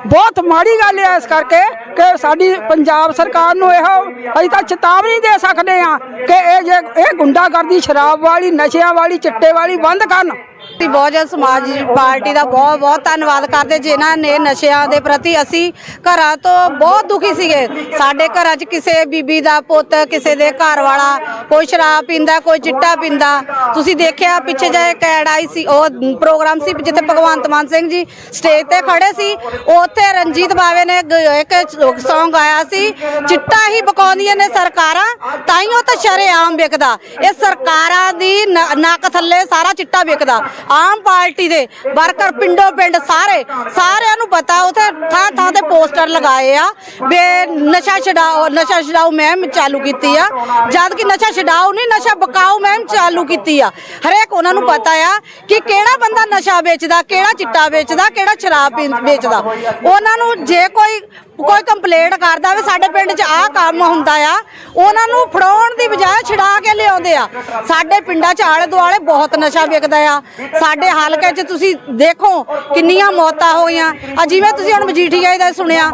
ਬਹੁਤ ਮਾੜੀ ਗੱਲ ਹੈ ਇਸ ਕਰਕੇ ਕਿ ਸਾਡੀ ਪੰਜਾਬ ਸਰਕਾਰ ਨੂੰ ਇਹੋ ਅਸੀਂ ਤਾਂ ਚੇਤਾਵਨੀ ਦੇ ਸਕਦੇ ਆ ਕਿ ਇਹ ਜੇ ਇਹ ਗੁੰਡਾਗਰਦੀ, ਸ਼ਰਾਬ ਵਾਲੀ, ਨਸ਼ਿਆਂ ਵਾਲੀ, ਚਿੱਟੇ ਵਾਲੀ ਬੰਦ ਕਰਨ। ਅਸੀਂ ਬਹੁਜਨ ਸਮਾਜ ਪਾਰਟੀ ਦਾ ਬਹੁਤ ਬਹੁਤ ਧੰਨਵਾਦ ਕਰਦੇ ਜਿਨ੍ਹਾਂ ਨੇ ਨਸ਼ਿਆਂ ਦੇ ਪ੍ਰਤੀ ਅਸੀਂ ਘਰਾਂ ਤੋਂ ਬਹੁਤ ਦੁਖੀ ਸੀਗੇ। ਸਾਡੇ ਘਰਾਂ 'ਚ ਕਿਸੇ ਬੀਬੀ ਦਾ ਪੁੱਤ, ਕਿਸੇ ਦੇ ਘਰ ਵਾਲਾ ਕੋਈ ਸ਼ਰਾਬ ਪੀਂਦਾ, ਕੋਈ ਚਿੱਟਾ ਪੀਂਦਾ। ਤੁਸੀਂ ਦੇਖਿਆ ਪਿੱਛੇ ਜੇ ਕੈਡ ਆਈ ਸੀ, ਉਹ ਪ੍ਰੋਗਰਾਮ ਸੀ ਜਿੱਥੇ ਭਗਵੰਤ ਮਾਨ ਸਿੰਘ ਜੀ ਸਟੇਜ ਤੇ ਖੜੇ ਸੀ। ਉੱਥੇ ਰਣਜੀਤ ਬਾਵੇ ਨੇ ਇੱਕ Song ਗਾਇਆ ਸੀ, ਚਿੱਟਾ ਹੀ ਬਕਾਉਂਦੀਆਂ ਨੇ ਸਰਕਾਰਾਂ ਤਾਈਓ ਤਾਂ ਸ਼ਰੇਆਮ ਵਿਕਦਾ। ਇਹ ਸਰਕਾਰਾਂ ਦੀ ਨੱਕ ਥੱਲੇ ਸਾਰਾ ਚਿੱਟਾ ਵਿਕਦਾ। ਆਮ ਪਾਰਟੀ ਦੇ ਵਰਕਰ ਪਿੰਡੋ ਪਿੰਡ ਸਾਰੇ, ਸਾਰਿਆਂ ਨੂੰ ਪਤਾ, ਉਥੇ ਥਾਂ ਥਾਂ ਤੇ ਪੋਸਟਰ ਲਗਾਏ ਆ ਵੀ ਨਸ਼ਾ ਛਡਾਓ ਨਸ਼ਾ ਛਡਾਓ ਮੁਹਿੰਮ ਚਾਲੂ ਕੀਤੀ ਆ। ਜਦ ਕਿ ਨਸ਼ਾ ਛਡਾਓ ਨਹੀਂ, ਨਸ਼ਾ ਬਕਾਓ ਮਹਿਮ ਚਾਲੂ ਕੀਤੀ ਆ। ਹਰੇਕ ਉਹਨਾਂ ਨੂੰ ਪਤਾ ਆ ਕਿ ਕਿਹੜਾ ਬੰਦਾ ਨਸ਼ਾ ਵੇਚਦਾ, ਕਿਹੜਾ ਚਿੱਟਾ ਵੇਚਦਾ, ਕਿਹੜਾ ਸ਼ਰਾਬ ਪੀਂ- ਵੇਚਦਾ। ਉਹਨਾਂ ਨੂੰ ਜੇ ਕੋਈ ਕੋਈ ਕੰਪਲੇਂਟ ਕਰਦਾ ਵੀ ਸਾਡੇ ਪਿੰਡ 'ਚ ਆਹ ਕੰਮ ਹੁੰਦਾ ਆ, ਉਹਨਾਂ ਨੂੰ ਫੜਾਉਣ ਦੀ ਬਜਾਏ ਛਡਾ ਕੇ ਲਿਆਉਂਦੇ ਆ। ਸਾਡੇ ਪਿੰਡਾਂ 'ਚ ਆਲੇ ਦੁਆਲੇ ਬਹੁਤ ਨਸ਼ਾ ਵਿਕਦਾ ਆ। ਸਾਡੇ ਹਲਕੇ 'ਚ ਤੁਸੀਂ ਦੇਖੋ ਕਿੰਨੀਆਂ ਮੌਤਾਂ ਹੋਈਆਂ। ਆ ਜਿਵੇਂ ਤੁਸੀਂ ਹੁਣ ਮਜੀਠੀਆ ਦਾ ਸੁਣਿਆ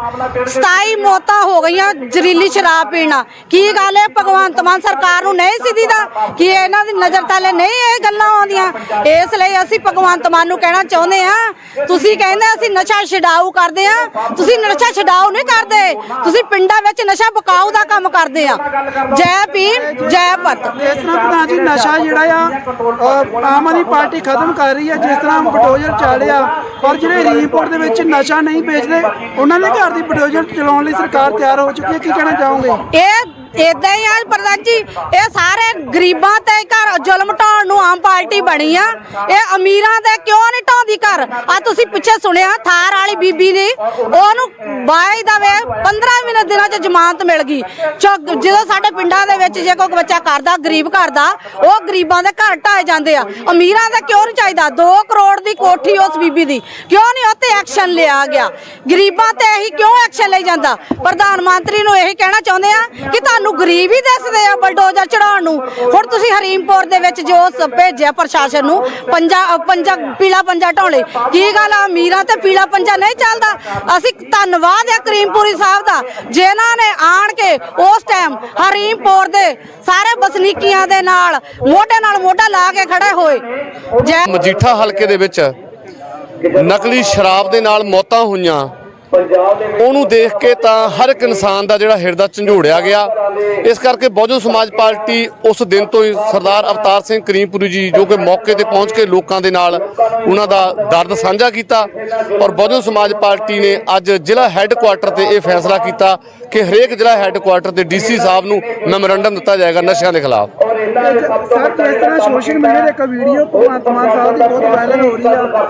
27 ਮੌਤਾਂ ਹੋ ਗਈਆਂ ਜ਼ਰੀਲੀ ਸ਼ਰਾਬ ਪੀਣਾ ਕੀ ਗੱਲ ਹੈ ਭਗਵੰਤ ਮਾਨ ਸਰਕਾਰ ਨੂੰ ਨਹੀਂ ਸੀ ਦੀਦਾ ਕਿ ਇਹਨਾਂ ਦੀ ਨਜ਼ਰ ਤਾਲੇ ਨਹੀਂ ਇਹ ਗੱਲਾਂ ਆਉਂਦੀਆਂ? ਇਸ ਲਈ ਅਸੀਂ ਭਗਵੰਤ ਮਾਨ ਨੂੰ ਕਹਿਣਾ ਚਾਹੁੰਦੇ ਆ ਤੁਸੀਂ ਕਹਿੰਦੇ ਅਸੀਂ ਨਸ਼ਾ ਛਡਾਊ ਕਰਦੇ ਆ ਤੁਸੀਂ ਨਸ਼ਾ ਛਡਾਊ ਨਹੀਂ ਕਰਦੇ। ਤੁਸੀਂ ਪਿੰਡਾਂ ਵਿੱਚ ਨਸ਼ਾ ਬਕਾਊ ਦਾ ਕੰਮ ਕਰਦੇ ਆ। ਜੈ ਭੀਮ ਜੈ ਭਰਤ। ਇਸ ਤਰ੍ਹਾਂ ਪ੍ਰਧਾਨ ਜੀ ਨਸ਼ਾ ਜਿਹੜਾ ਆ ਆਮ ਆਦਮੀ ਪਾਰਟੀ ਖਤਮ ਕਰ ਰਹੀ ਹੈ ਜਿਸ ਤਰ੍ਹਾਂ ਬਟੋਜਰ ਚਾਲਿਆ ਔਰ ਜਿਹੜੇ ਰੀਪੋਰਟ ਦੇ ਵਿੱਚ ਨਸ਼ਾ ਨਹੀਂ ਵੇਚਦੇ ਉਹਨਾਂ ਦੇ ਘਰ ਦੀ ਬਟੋਜਰ ਚਲਾਉਣ ਲਈ ਸਰਕਾਰ ਤਿਆਰ ਹੋ ਚੁੱਕੀ ਹੈ ਕੀ ਕਹਿਣਾ ਚਾਹੋਗੇ? ਇਹ ਇਦਾਂ ਹੀ ਆ ਪ੍ਰਧਾਨ ਜੀ, ਇਹ ਸਾਰੇ ਗਰੀਬਾਂ ਤੇ ਘਰ ਜ਼ੁਲਮ ਢਾਉਣ ਨੂੰ ਆਮ ਪਾਰਟੀ ਬਣੀ ਆ। ਇਹ ਅਮੀਰਾਂ ਤੇ ਕਿਉਂ ਨਹੀਂ ਢਾਉਂਦੀ ਘਰ? ਆ ਤੁਸੀਂ ਪਿੱਛੇ ਸੁਣਿਆ, ਥਾਰ ਵਾਲੀ ਬੀਬੀ ਨੇ, ਉਹਨੂੰ ਬਾਈ ਦਾ ਵੇ 15 ਮਿੰਟ ਦਿਨਾਂ ਚ ਜ਼ਮਾਨਤ ਮਿਲ ਗਈ। ਜਦੋਂ ਸਾਡੇ ਪਿੰਡਾਂ ਦੇ ਵਿੱਚ ਜੇ ਕੋਈ ਬੱਚਾ ਕਰਦਾ, ਗਰੀਬ ਘਰ ਦਾ, ਉਹ ਗਰੀਬਾਂ ਦੇ ਘਰ ਢਾਏ ਜਾਂਦੇ ਆ। ਅਮੀਰਾਂ ਦਾ ਕਿਉਂ ਨਹੀਂ ਚਾਹੀਦਾ? 2 ਕਰੋੜ ਦੀ ਕੋਠੀ ਉਸ ਬੀਬੀ ਦੀ। ਕਿਉਂ ਨਹੀਂ ਉੱਤੇ ਐਕਸ਼ਨ ਲਿਆ ਗਿਆ? ਗਰੀਬਾਂ ਤੇ ਇਹੀ ਕਿਉਂ ਐਕਸ਼ਨ ਲਈ ਜਾਂਦਾ? ਪ੍ਰਧਾਨ ਮੰਤਰੀ ਨੂੰ ਇਹੀ ਕਹਿਣਾ ਚਾਹੁੰਦੇ ਆ ਕਿ ਤੁਹਾਨੂੰ ਗਰੀਬ ਹੀ ਦੱਸਦੇ ਆ ਬਲਡੋਜ਼ਰ ਚੜਾਉਣ ਨੂੰ। ਹੁਣ ਤੁਸੀਂ ਹਰੀਮਪੁਰ ਦੇ ਵਿੱਚ ਜੋ ਭੇਜਿਆ ਪ੍ਰਸ਼ਾਸਨ ਨੂੰ, ਪੰਜਾ ਪੰਜਾ, ਪੀਲਾ ਪੰਜਾ ਢਾਉਣੇ ਕੀ ਗੱਲ ਆ? ਅਮੀਰਾਂ ਤੇ ਪੀਲਾ ਪੰਜਾ ਨਹੀਂ ਚੱਲਦਾ? ਅਸੀਂ ਧੰਨਵਾਦ ਆ ਕਰੀਮਪੁਰੀ ਸਾਹਿਬ ਦਾ, ਜਿਨ੍ਹਾਂ ਨੇ ਆਣ ਕੇ ਉਸ ਟਾਈਮ ਹਰੀਮਪੁਰ ਦੇ ਸਾਰੇ ਵਸਨੀਕੀਆਂ ਦੇ ਨਾਲ, ਮੋਢੇ ਨਾਲ ਮੋਢਾ ਲਾ ਕੇ ਖੜੇ ਹੋਏ। ਮਜੀਠਾ ਹਲਕੇ ਦੇ ਵਿੱਚ ਨਕਲੀ ਸ਼ਰਾਬ ਦੇ ਨਾਲ ਮੌਤਾਂ ਹੋਈਆਂ। ਉਹਨੂੰ ਦੇਖ ਕੇ ਤਾਂ ਹਰ ਇੱਕ ਇਨਸਾਨ ਦਾ ਜਿਹੜਾ ਹਿਰਦਾ ਝੰਜੋੜਿਆ ਗਿਆ। ਇਸ ਕਰਕੇ ਬਹੁਜਨ ਸਮਾਜ ਪਾਰਟੀ ਉਸ ਦਿਨ ਤੋਂ ਹੀ ਸਰਦਾਰ ਅਵਤਾਰ ਸਿੰਘ ਕਰੀਮਪੁਰੀ ਜੀ ਜੋ ਕਿ ਮੌਕੇ ਤੇ ਪਹੁੰਚ ਕੇ ਲੋਕਾਂ ਦੇ ਨਾਲ ਉਹਨਾਂ ਦਾ ਦਰਦ ਸਾਂਝਾ ਕੀਤਾ ਔਰ ਬਹੁਜਨ ਸਮਾਜ ਪਾਰਟੀ ਨੇ ਅੱਜ ਜ਼ਿਲ੍ਹਾ ਹੈੱਡਕੁਆਟਰ ਤੇ ਇਹ ਫੈਸਲਾ ਕੀਤਾ ਕਿ ਹਰੇਕ ਜ਼ਿਲ੍ਹਾ ਹੈੱਡਕੁਆਟਰ ਤੇ ਡੀਸੀ ਸਾਹਿਬ ਨੂੰ ਮੈਮੋਰੰਡਮ ਦਿੱਤਾ ਜਾਏਗਾ ਨਸ਼ਿਆਂ ਦੇ ਖਿਲਾਫ। ਸਰ ਜਿਸ ਤਰ੍ਹਾਂ ਸੋਸ਼ਲ ਮੀਡੀਆ ਤੇ ਇੱਕ ਵੀਡੀਓ ਭਗਵੰਤ ਮਾਨ ਸਾਹਿਬ ਦੀ ਬਹੁਤ ਵਾਇਰਲ ਹੋ ਰਹੀ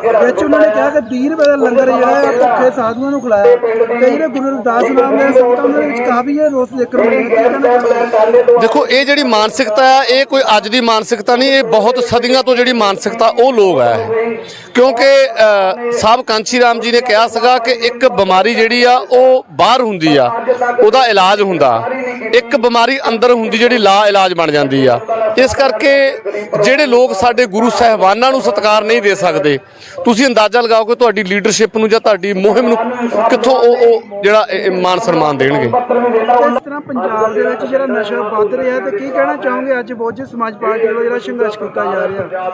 ਆ ਵਿੱਚ ਉਹਨਾਂ ਨੇ ਕਿਹਾ ਕਿ 20 ਰੁਪਏ ਦਾ ਲੰਗਰ ਜਿਹੜਾ ਹੈ ਭੁੱਖੇ ਸਾਧੂਆਂ ਨੂੰ ਖਿਲਾਇਆ ਤੇ ਜਿਹੜੇ ਗੁਰੂ ਰਵਿਦਾਸ ਨਾਮ ਦੇ ਸੰਤਾਂ ਦੇ ਵਿੱਚ ਕਾਫੀ ਇਹ ਰੋਸ ਦੇਖਣ ਨੂੰ ਮਿਲਿਆ? ਦੇਖੋ ਇਹ ਜਿਹੜੀ ਮਾਨਸਿਕਤਾ ਆ ਇਹ ਕੋਈ ਅੱਜ ਦੀ ਮਾਨਸਿਕਤਾ ਨਹੀਂ ਇਹ ਬਹੁਤ ਸਦੀਆਂ ਤੋਂ ਜਿਹੜੀ ਮਾਨਸਿਕਤਾ ਉਹ ਲੋਕ ਆ ਇਹ। ਕਿਉਂਕਿ ਸਾਹਿਬ ਕਾਂਚੀ ਰਾਮ ਜੀ ਨੇ ਕਿਹਾ ਸੀਗਾ ਕਿ ਇੱਕ ਬਿਮਾਰੀ ਜਿਹੜੀ ਆ ਉਹ ਬਾਹਰ ਹੁੰਦੀ ਆ ਉਹਦਾ ਇਲਾਜ ਹੁੰਦਾ ਇੱਕ ਬਿਮਾਰੀ ਅੰਦਰ ਹੁੰਦੀ ਜਿਹੜੀ ਲਾ ਇਲਾਜ ਬਣ ਜਾਂਦੀ ਆ ਇਸ ਕਰਕੇ ਜਿਹੜੇ ਲੋਕ ਸਾਡੇ ਗੁਰੂ ਸਾਹਿਬਾਨਾਂ ਨੂੰ ਸਤਿਕਾਰ ਨਹੀਂ ਦੇ ਸਕਦੇ, ਤੁਸੀਂ ਅੰਦਾਜ਼ਾ ਲਗਾਓ ਕਿ ਤੁਹਾਡੀ ਲੀਡਰਸ਼ਿਪ ਨੂੰ ਜਾਂ ਤੁਹਾਡੀ ਮੁਹਿੰਮ ਨੂੰ ਕਿੱਥੋਂ ਉਹ ਉਹ ਜਿਹੜਾ ਮਾਨ ਸਨਮਾਨ ਦੇਣਗੇ? ਇਸ ਤਰ੍ਹਾਂ ਪੰਜਾਬ ਦੇ ਵਿੱਚ ਜਿਹੜਾ ਨਸ਼ਾ ਵੱਧ ਰਿਹਾ ਤੇ ਕੀ ਕਹਿਣਾ ਚਾਹੋਗੇ? ਅੱਜ ਬਹੁਜਨ ਸਮਾਜ ਪਾਰਟੀ ਵੱਲੋਂ ਜਿਹੜਾ ਸੰਘਰਸ਼ ਕੀਤਾ ਜਾ ਰਿਹਾ।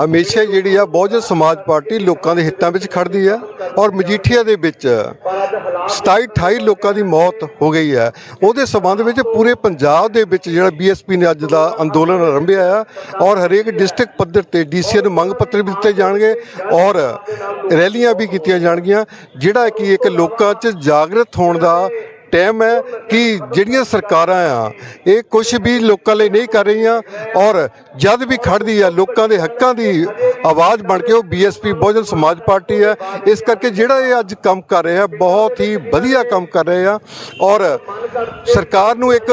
ਹਮੇਸ਼ਾ ਜਿਹੜੀ ਆ ਬਹੁਜਨ ਸਮਾਜ ਪਾਰਟੀ ਲੋਕਾਂ ਦੇ ਹਿੱਤਾਂ ਵਿੱਚ ਖੜਦੀ ਆ ਔਰ ਮਜੀਠੀਆ ਦੇ ਵਿੱਚ 27 28 ਲੋਕਾਂ ਦੀ ਮੌਤ ਹੋ ਗਈ ਹੈ ਉਹਦੇ ਸਬੰਧ ਵਿੱਚ ਪੂਰੇ ਪੰਜਾਬ ਦੇ ਵਿੱਚ ਜਿਹੜਾ ਬੀਐਸਪੀ ਨੇ ਅੱਜ ਦਾ ਅੰਦੋਲਨ ਆਰੰਭਿਆ ਆ ਔਰ ਹਰੇਕ ਡਿਸਟ੍ਰਿਕਟ ਪੱਧਰ ਤੇ ਡੀਸੀ ਨੂੰ ਮੰਗ ਪੱਤਰ ਵੀ ਦਿੱਤੇ ਜਾਣਗੇ ਔਰ ਰੈਲੀਆਂ ਵੀ ਕੀਤੀਆਂ ਜਾਣਗੀਆਂ, ਜਿਹੜਾ ਕਿ ਇੱਕ ਲੋਕਾਂ 'ਚ ਜਾਗਰਤ ਹੋਣ ਦਾ ਟਾਈਮ ਹੈ ਕਿ ਜਿਹੜੀਆਂ ਸਰਕਾਰਾਂ ਆ, ਇਹ ਕੁਝ ਵੀ ਲੋਕਾਂ ਲਈ ਨਹੀਂ ਕਰ ਰਹੀਆਂ ਔਰ ਜਦ ਵੀ ਖੜਦੀ ਆ, ਲੋਕਾਂ ਦੇ ਹੱਕਾਂ ਦੀ ਆਵਾਜ਼ ਬਣ ਕੇ ਉਹ ਬੀਐਸਪੀ, ਬਹੁਜਨ ਸਮਾਜ ਪਾਰਟੀ ਹੈ। ਇਸ ਕਰਕੇ ਜਿਹੜਾ ਇਹ ਅੱਜ ਕੰਮ ਕਰ ਰਿਹਾ, ਬਹੁਤ ਹੀ ਵਧੀਆ ਕੰਮ ਕਰ ਰਹੇ ਆ ਔਰ ਸਰਕਾਰ ਨੂੰ ਇੱਕ